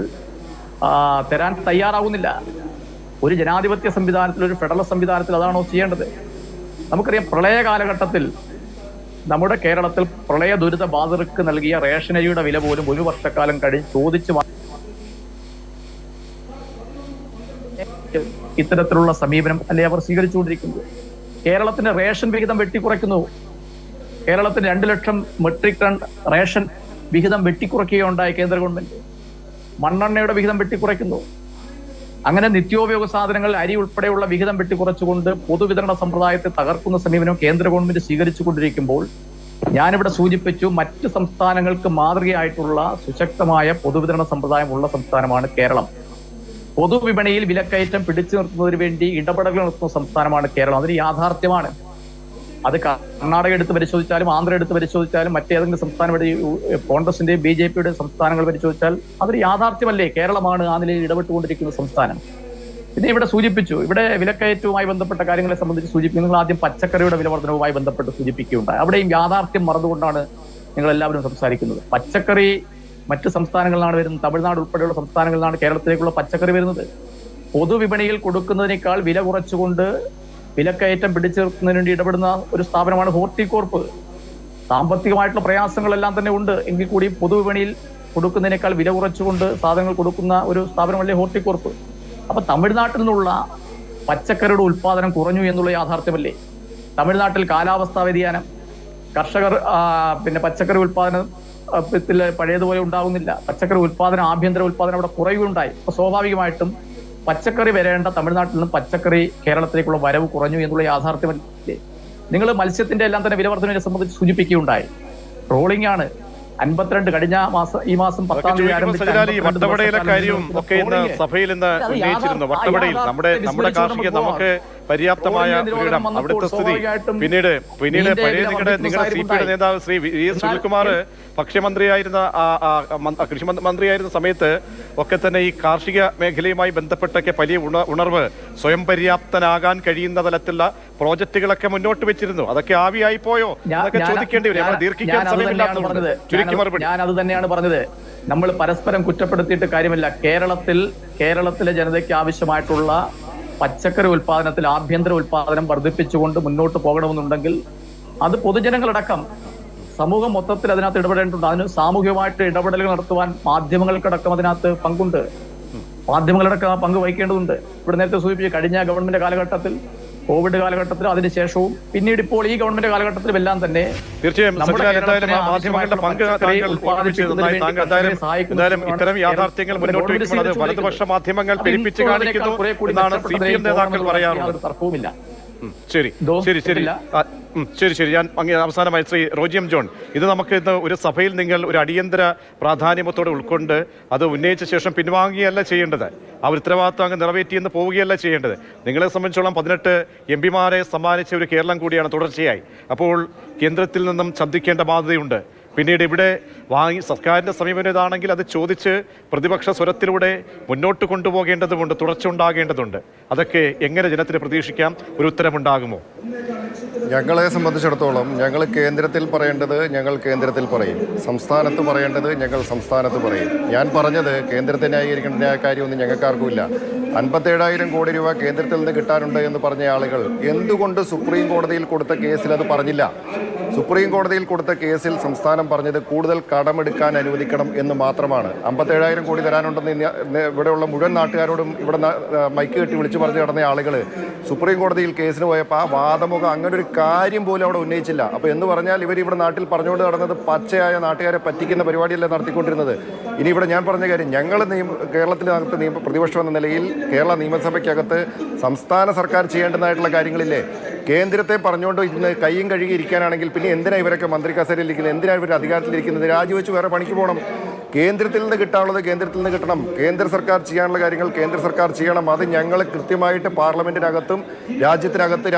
തരാൻ തയ്യാറാവുന്നില്ല. ഒരു ജനാധിപത്യ സംവിധാനത്തിൽ ഒരു ഫെഡറൽ സംവിധാനത്തിൽ അതാണോ ചെയ്യേണ്ടത്? നമുക്കറിയാം പ്രളയ കാലഘട്ടത്തിൽ നമ്മുടെ കേരളത്തിൽ പ്രളയ ദുരിത ബാധിതർക്ക് നൽകിയ റേഷനരിയുടെ വില പോലും ഒരു വർഷക്കാലം കഴിഞ്ഞ് ചോദിച്ചു ഇത്തരത്തിലുള്ള സമീപനം അല്ലെ അവർ സ്വീകരിച്ചുകൊണ്ടിരിക്കുന്നത്? കേരളത്തിന്റെ റേഷൻ വിഹിതം വെട്ടിക്കുറയ്ക്കുന്നു. കേരളത്തിന് രണ്ട് ലക്ഷം മെട്രിക് ടൺ റേഷൻ വിഹിതം വെട്ടിക്കുറയ്ക്കുകയുണ്ടായി കേന്ദ്ര ഗവൺമെന്റ്. മണ്ണെണ്ണയുടെ വിഹിതം വെട്ടിക്കുറയ്ക്കുന്നു. അങ്ങനെ നിത്യോപയോഗ സാധനങ്ങൾ അരി ഉൾപ്പെടെയുള്ള വിഹിതം വെട്ടിക്കുറച്ചുകൊണ്ട് പൊതുവിതരണ സമ്പ്രദായത്തെ തകർക്കുന്ന സമീപനം കേന്ദ്ര ഗവൺമെന്റ് സ്വീകരിച്ചുകൊണ്ടിരിക്കുമ്പോൾ ഞാനിവിടെ സൂചിപ്പിച്ചു മറ്റ് സംസ്ഥാനങ്ങൾക്ക് മാതൃകയായിട്ടുള്ള സുശക്തമായ പൊതുവിതരണ സമ്പ്രദായം ഉള്ള സംസ്ഥാനമാണ് കേരളം. പൊതുവിപണിയിൽ വിലക്കയറ്റം പിടിച്ചു നിർത്തുന്നതിന് വേണ്ടി ഇടപെടലുകൾ നടത്തുന്ന സംസ്ഥാനമാണ് കേരളം. അതിന് യാഥാർത്ഥ്യമാണ്. അത് കർണാടക എടുത്ത് പരിശോധിച്ചാലും ആന്ധ്ര എടുത്ത് പരിശോധിച്ചാലും മറ്റേതെങ്കിലും സംസ്ഥാനം കോൺഗ്രസിന്റെയും ബി ജെ പിയുടെ സംസ്ഥാനങ്ങൾ പരിശോധിച്ചാൽ അതൊരു യാഥാർത്ഥ്യമല്ലേ? കേരളമാണ് ആ നിലയിൽ ഇടപെട്ടുകൊണ്ടിരിക്കുന്ന സംസ്ഥാനം. പിന്നെ ഇവിടെ സൂചിപ്പിച്ചു ഇവിടെ വിലക്കയറ്റവുമായി ബന്ധപ്പെട്ട കാര്യങ്ങളെ സംബന്ധിച്ച് സൂചിപ്പിക്കും നിങ്ങൾ ആദ്യം പച്ചക്കറിയുടെ വിലവർദ്ധനവുമായി ബന്ധപ്പെട്ട് സൂചിപ്പിക്കുകയുണ്ടായി. അവിടെയും യാഥാർത്ഥ്യം മറന്നുകൊണ്ടാണ് നിങ്ങൾ എല്ലാവരും സംസാരിക്കുന്നത്. പച്ചക്കറി മറ്റ് സംസ്ഥാനങ്ങളിലാണ് വരുന്നത്. തമിഴ്നാട് ഉൾപ്പെടെയുള്ള സംസ്ഥാനങ്ങളിലാണ് കേരളത്തിലേക്കുള്ള പച്ചക്കറി വരുന്നത്. പൊതുവിപണിയിൽ കൊടുക്കുന്നതിനേക്കാൾ വില കുറച്ചുകൊണ്ട് വിലക്കയറ്റം പിടിച്ചു വേണ്ടി ഇടപെടുന്ന ഒരു സ്ഥാപനമാണ് ഹോർട്ടികോർപ്പ്. സാമ്പത്തികമായിട്ടുള്ള പ്രയാസങ്ങളെല്ലാം തന്നെ ഉണ്ട്. എങ്കിൽ കൂടി പൊതുവിപണിയിൽ കൊടുക്കുന്നതിനേക്കാൾ വില കുറച്ചുകൊണ്ട് സാധനങ്ങൾ കൊടുക്കുന്ന ഒരു സ്ഥാപനമല്ലേ ഹോർട്ടികോർപ്പ്? അപ്പൊ തമിഴ്നാട്ടിൽ നിന്നുള്ള പച്ചക്കറിയുടെ ഉൽപാദനം കുറഞ്ഞു എന്നുള്ള യാഥാർത്ഥ്യമല്ലേ? തമിഴ്നാട്ടിൽ കാലാവസ്ഥാ വ്യതിയാനം. കർഷകർ പിന്നെ പച്ചക്കറി ഉൽപാദനം പഴയതുപോലെ ഉണ്ടാകുന്നില്ല പച്ചക്കറി ഉൽപാദനം ആഭ്യന്തര ഉൽപാദനം അവിടെ കുറയുകയുണ്ടായി. സ്വാഭാവികമായിട്ടും പച്ചക്കറി വരേണ്ട തമിഴ്നാട്ടിൽ നിന്നും പച്ചക്കറി കേരളത്തിലേക്കുള്ള വരവ് കുറഞ്ഞു എന്നുള്ള യാഥാർത്ഥ്യമല്ലേ നിങ്ങൾ മത്സ്യത്തിന്റെ എല്ലാം തന്നെ വിലവർദ്ധനയെ സംബന്ധിച്ച് സൂചിപ്പിക്കുകയുണ്ടായി. ട്രോളിംഗ് ആണ്. അൻപത്തിരണ്ട് കഴിഞ്ഞ മാസം ഈ മാസം പത്താം തീയതി ചോദിക്കുമ്പോൾ ആരംഭിച്ച സജിലാൽ ഈ 52 വട്ടവടയിലെ കാര്യവും ഒക്കെ ഇന്ന് സഭയിൽ ഇന്ന് ഉന്നയിച്ചിരുന്നു. വട്ടവടയിൽ നമ്മുടെ നമ്മുടെ കാർഷിക നമുക്ക് പര്യാപ്തമായ നിരോധനം അവിടുത്തെ സ്ഥിതി. പിന്നീട് പിന്നീട് പഴയ നിങ്ങളുടെ നിങ്ങളുടെ സി പിയുടെ നേതാവ് ശ്രീ വി എസ് സുനിൽകുമാർ ഭക്ഷ്യമന്ത്രിയായിരുന്ന കൃഷി മന്ത്രിയായിരുന്ന സമയത്ത് ഒക്കെ തന്നെ ഈ കാർഷിക മേഖലയുമായി ബന്ധപ്പെട്ടൊക്കെ വലിയ ഉണ- ഉണർവ് സ്വയം പര്യാപ്തനാകാൻ കഴിയുന്ന തലത്തിലുള്ള പ്രോജക്റ്റുകളൊക്കെ മുന്നോട്ട് വെച്ചിരുന്നു. അതൊക്കെ ആവിയായി പോയോ? അതൊക്കെ ചോദിക്കേണ്ടി വരും. നമ്മൾ ദീർഘിക്കാൻ സമയമില്ലാത്തതുകൊണ്ട്. ചുരുക്കി ഞാൻ- മറുപടി. ഞാൻ അത് തന്നെയാണ് പറഞ്ഞത്. നമ്മൾ പരസ്പരം കുറ്റപ്പെടുത്തിയിട്ട് കാര്യമില്ല. കേരളത്തിൽ കേരളത്തിലെ ജനതയ്ക്ക് ആവശ്യമായിട്ടുള്ള പച്ചക്കറി ഉൽപാദനത്തിൽ ആഭ്യന്തര ഉൽപാദനം വർദ്ധിപ്പിച്ചുകൊണ്ട് മുന്നോട്ട് പോകണമെന്നുണ്ടെങ്കിൽ അത് പൊതുജനങ്ങളടക്കം സമൂഹം മൊത്തത്തിൽ അതിനകത്ത് ഇടപെടേണ്ടതുണ്ട്. അതിന് സാമൂഹികമായിട്ട് ഇടപെടലുകൾ നടത്തുവാൻ മാധ്യമങ്ങൾക്കടക്കം അതിനകത്ത് പങ്കുണ്ട്. മാധ്യമങ്ങളടക്കം ആ പങ്ക് വഹിക്കേണ്ടതുണ്ട്. ഇവിടെ നേരത്തെ സൂചിപ്പിച്ച കഴിഞ്ഞ ഗവൺമെന്റ് കാലഘട്ടത്തിൽ കോവിഡ് കാലഘട്ടത്തിലും അതിനുശേഷവും പിന്നീട് ഇപ്പോൾ ഈ ഗവൺമെന്റ് കാലഘട്ടത്തിലും എല്ലാം തന്നെ തീർച്ചയായും മാധ്യമങ്ങളുടെ പങ്ക് എന്തായാലും ഇത്തരം യാഥാർത്ഥ്യങ്ങൾ മുന്നോട്ട് വയ്ക്കുമ്പോൾ അത്. വലതുപക്ഷ മാധ്യമങ്ങൾ കാണിക്കുന്നു എന്നാണ് സി പി എം നേതാക്കൾ പറയാറുള്ളത്. തർക്കവുമില്ല. ശരി. ശരി ശരി. ശരി ശരി. ഞാൻ അവസാനമായി ശ്രീ റോജിയം ജോൺ. ഇത് നമുക്ക് ഇന്ന് ഒരു സഭയിൽ നിങ്ങൾ ഒരു അടിയന്തര പ്രാധാന്യമത്തോടെ ഉൾക്കൊണ്ട് അത് ഉന്നയിച്ച ശേഷം പിൻവാങ്ങുകയല്ല ചെയ്യേണ്ടത്. ആ ഉത്തരവാദിത്വം അങ്ങ് നിറവേറ്റിയെന്ന് പോവുകയല്ല ചെയ്യേണ്ടത്. നിങ്ങളെ സംബന്ധിച്ചോളം പതിനെട്ട് എം പിമാരെ സമ്മാനിച്ച ഒരു കേരളം കൂടിയാണ് തുടർച്ചയായി. അപ്പോൾ കേന്ദ്രത്തിൽ നിന്നും ശബ്ദിക്കേണ്ട ബാധ്യതയുണ്ട്. പിന്നീട് ഇവിടെ വാങ്ങി സർക്കാരിന്റെ സമീപനം ഇതാണെങ്കിൽ അത് ചോദിച്ച് പ്രതിപക്ഷ സ്വരത്തിലൂടെ മുന്നോട്ട് കൊണ്ടുപോകേണ്ടതുണ്ട് തുടർച്ച ഉണ്ടാകേണ്ടതുണ്ട്. അതൊക്കെ എങ്ങനെ ജനത്തിന് പ്രതീക്ഷിക്കാം? ഒരു ഉത്തരമുണ്ടാകുമോ? ഞങ്ങളെ സംബന്ധിച്ചിടത്തോളം ഞങ്ങൾ കേന്ദ്രത്തിൽ പറയേണ്ടത് ഞങ്ങൾ കേന്ദ്രത്തിൽ പറയും. സംസ്ഥാനത്ത് പറയേണ്ടത് ഞങ്ങൾ സംസ്ഥാനത്ത് പറയും. ഞാൻ പറഞ്ഞത് കേന്ദ്രത്തെ ന്യായീകരിക്കേണ്ട കാര്യമൊന്നും ഞങ്ങൾക്കാർക്കുമില്ല. അൻപത്തേഴായിരം കോടി രൂപ കേന്ദ്രത്തിൽ നിന്ന് കിട്ടാനുണ്ട് എന്ന് പറഞ്ഞ ആളുകൾ എന്തുകൊണ്ട് സുപ്രീം കോടതിയിൽ കൊടുത്ത കേസിൽ അത് പറഞ്ഞില്ല? സുപ്രീം കോടതിയിൽ കൊടുത്ത കേസിൽ സംസ്ഥാനം പറഞ്ഞത് കൂടുതൽ കടമെടുക്കാൻ അനുവദിക്കണം എന്ന് മാത്രമാണ്. അമ്പത്തേഴായിരം കോടി തരാനുണ്ടെന്ന് ഇവിടെയുള്ള മുഴുവൻ നാട്ടുകാരോടും ഇവിടെ മൈക്ക് കെട്ടി വിളിച്ചു പറഞ്ഞു നടന്ന ആളുകൾ സുപ്രീം കോടതിയിൽ കേസിന് പോയപ്പോൾ ആ വാദമുഖം അങ്ങനെ ഒരു കാര്യം പോലും അവിടെ ഉന്നയിച്ചില്ല. അപ്പോൾ എന്ന് പറഞ്ഞാൽ ഇവർ ഇവിടെ നാട്ടിൽ പറഞ്ഞുകൊണ്ട് നടന്നത് പച്ചയായ നാട്ടുകാരെ പറ്റിക്കുന്ന പരിപാടിയല്ലേ നടത്തിക്കൊണ്ടിരുന്നത്. ഇനി ഇവിടെ ഞാൻ പറഞ്ഞ കാര്യം ഞങ്ങൾ നിയമ കേരളത്തിനകത്ത് നിയമ പ്രതിപക്ഷം എന്ന നിലയിൽ കേരള നിയമസഭയ്ക്കകത്ത് സംസ്ഥാന സർക്കാർ ചെയ്യേണ്ടതായിട്ടുള്ള കാര്യങ്ങളില്ലേ? കേന്ദ്രത്തെ പറഞ്ഞുകൊണ്ട് ഇന്ന് കൈയും കഴുകി ഇരിക്കാനാണെങ്കിൽ പിന്നെ എന്തിനാണ് ഇവരൊക്കെ മന്ത്രി കസേരയിൽ ഇരിക്കുന്നത്? എന്തിനാണ് ഇവർ അധികാരത്തിലിരിക്കുന്നത്. രാജിവെച്ച് വേറെ പണിക്ക് പോകണം. കേന്ദ്രത്തിൽ നിന്ന് കിട്ടാനുള്ളത് കേന്ദ്രത്തിൽ നിന്ന് കിട്ടണം. കേന്ദ്ര സർക്കാർ ചെയ്യാനുള്ള കാര്യങ്ങൾ കേന്ദ്ര സർക്കാർ ചെയ്യണം. അത് ഞങ്ങൾ കൃത്യമായിട്ട് പാർലമെന്റിനകത്തും രാജ്യത്തിനകത്ത്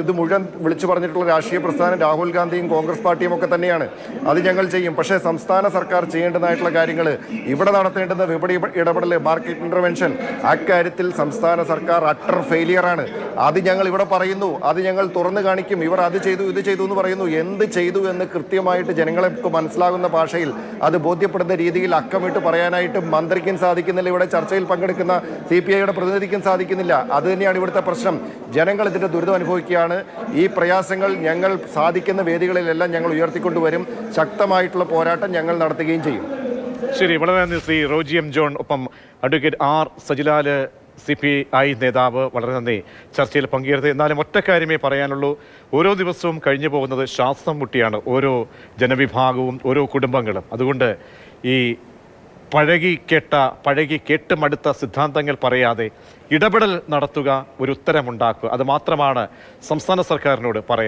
ഇത് മുഴുവൻ വിളിച്ചു പറഞ്ഞിട്ടുള്ള രാഷ്ട്രീയ പ്രസ്ഥാനം രാഹുൽ ഗാന്ധിയും കോൺഗ്രസ് പാർട്ടിയും ഒക്കെ തന്നെയാണ്. അത് ഞങ്ങൾ ചെയ്യും. പക്ഷേ സംസ്ഥാന സർക്കാർ ചെയ്യേണ്ടതായിട്ടുള്ള കാര്യങ്ങൾ ഇവിടെ നടത്തേണ്ടുന്ന വിപണി ഇടപെടൽ മാർക്കറ്റ് ഇന്റർവെൻഷൻ അക്കാര്യത്തിൽ സംസ്ഥാന സർക്കാർ അട്ടർ ഫെയിലിയറാണ് അത് ഞങ്ങൾ ഇവിടെ പറയുന്നു. അത് ഞങ്ങൾ തുറന്നു കാണിക്കും. ഇവർ അത് ചെയ്തു ഇത് ചെയ്തു എന്ന് പറയുന്നു. എന്ത് ചെയ്തു എന്ന് കൃത്യമായിട്ട് ജനങ്ങൾക്ക് മനസ്സിലാകുന്ന ഭാഷയിൽ അത് ബോധ്യപ്പെടുന്ന രീതിയിൽ അക്കമിട്ട് പറയാനായിട്ട് മന്ത്രിക്കും സാധിക്കുന്നില്ല. ഇവിടെ ചർച്ചയിൽ പങ്കെടുക്കുന്ന സി പി ഐയുടെ പ്രതിനിധിക്കും സാധിക്കുന്നില്ല. അത് തന്നെയാണ് ഇവിടുത്തെ പ്രശ്നം. ജനങ്ങൾ ഇതിന്റെ ദുരിതം അനുഭവിക്കുകയാണ്. ഈ പ്രയാസങ്ങൾ ഞങ്ങൾ സാധിക്കുന്ന വേദികളിലെല്ലാം ഞങ്ങൾ ഉയർത്തിക്കൊണ്ടുവരും. ശക്തമായിട്ടുള്ള പോരാട്ടം ഞങ്ങൾ നടത്തുകയും ചെയ്യും. ശരി വളരെ നന്ദി ശ്രീ റോജി എം ജോൺ. ഒപ്പം advocate R Sajilal C P I നേതാവ് വളരെ നന്ദി. ചർച്ചയിൽ പങ്കെടുത്തത് എന്നാലും ഒറ്റ കാര്യമേ പറയാനുള്ളൂ. ഓരോ ദിവസവും കഴിഞ്ഞു പോകുന്നത് ശ്വാസം മുട്ടിയാണ്. ഓരോ ജനവിഭാഗവും ഓരോ കുടുംബങ്ങളും. അതുകൊണ്ട് ഈ പഴകി കേട്ട പഴകി കേട്ട് മടുത്ത സിദ്ധാന്തങ്ങൾ പറയാതെ ഇടപെടൽ നടത്തുക ഒരു ഉത്തരമുണ്ടാക്കുക. അത് മാത്രമാണ് സംസ്ഥാന സർക്കാരിനോട് പറയാൻ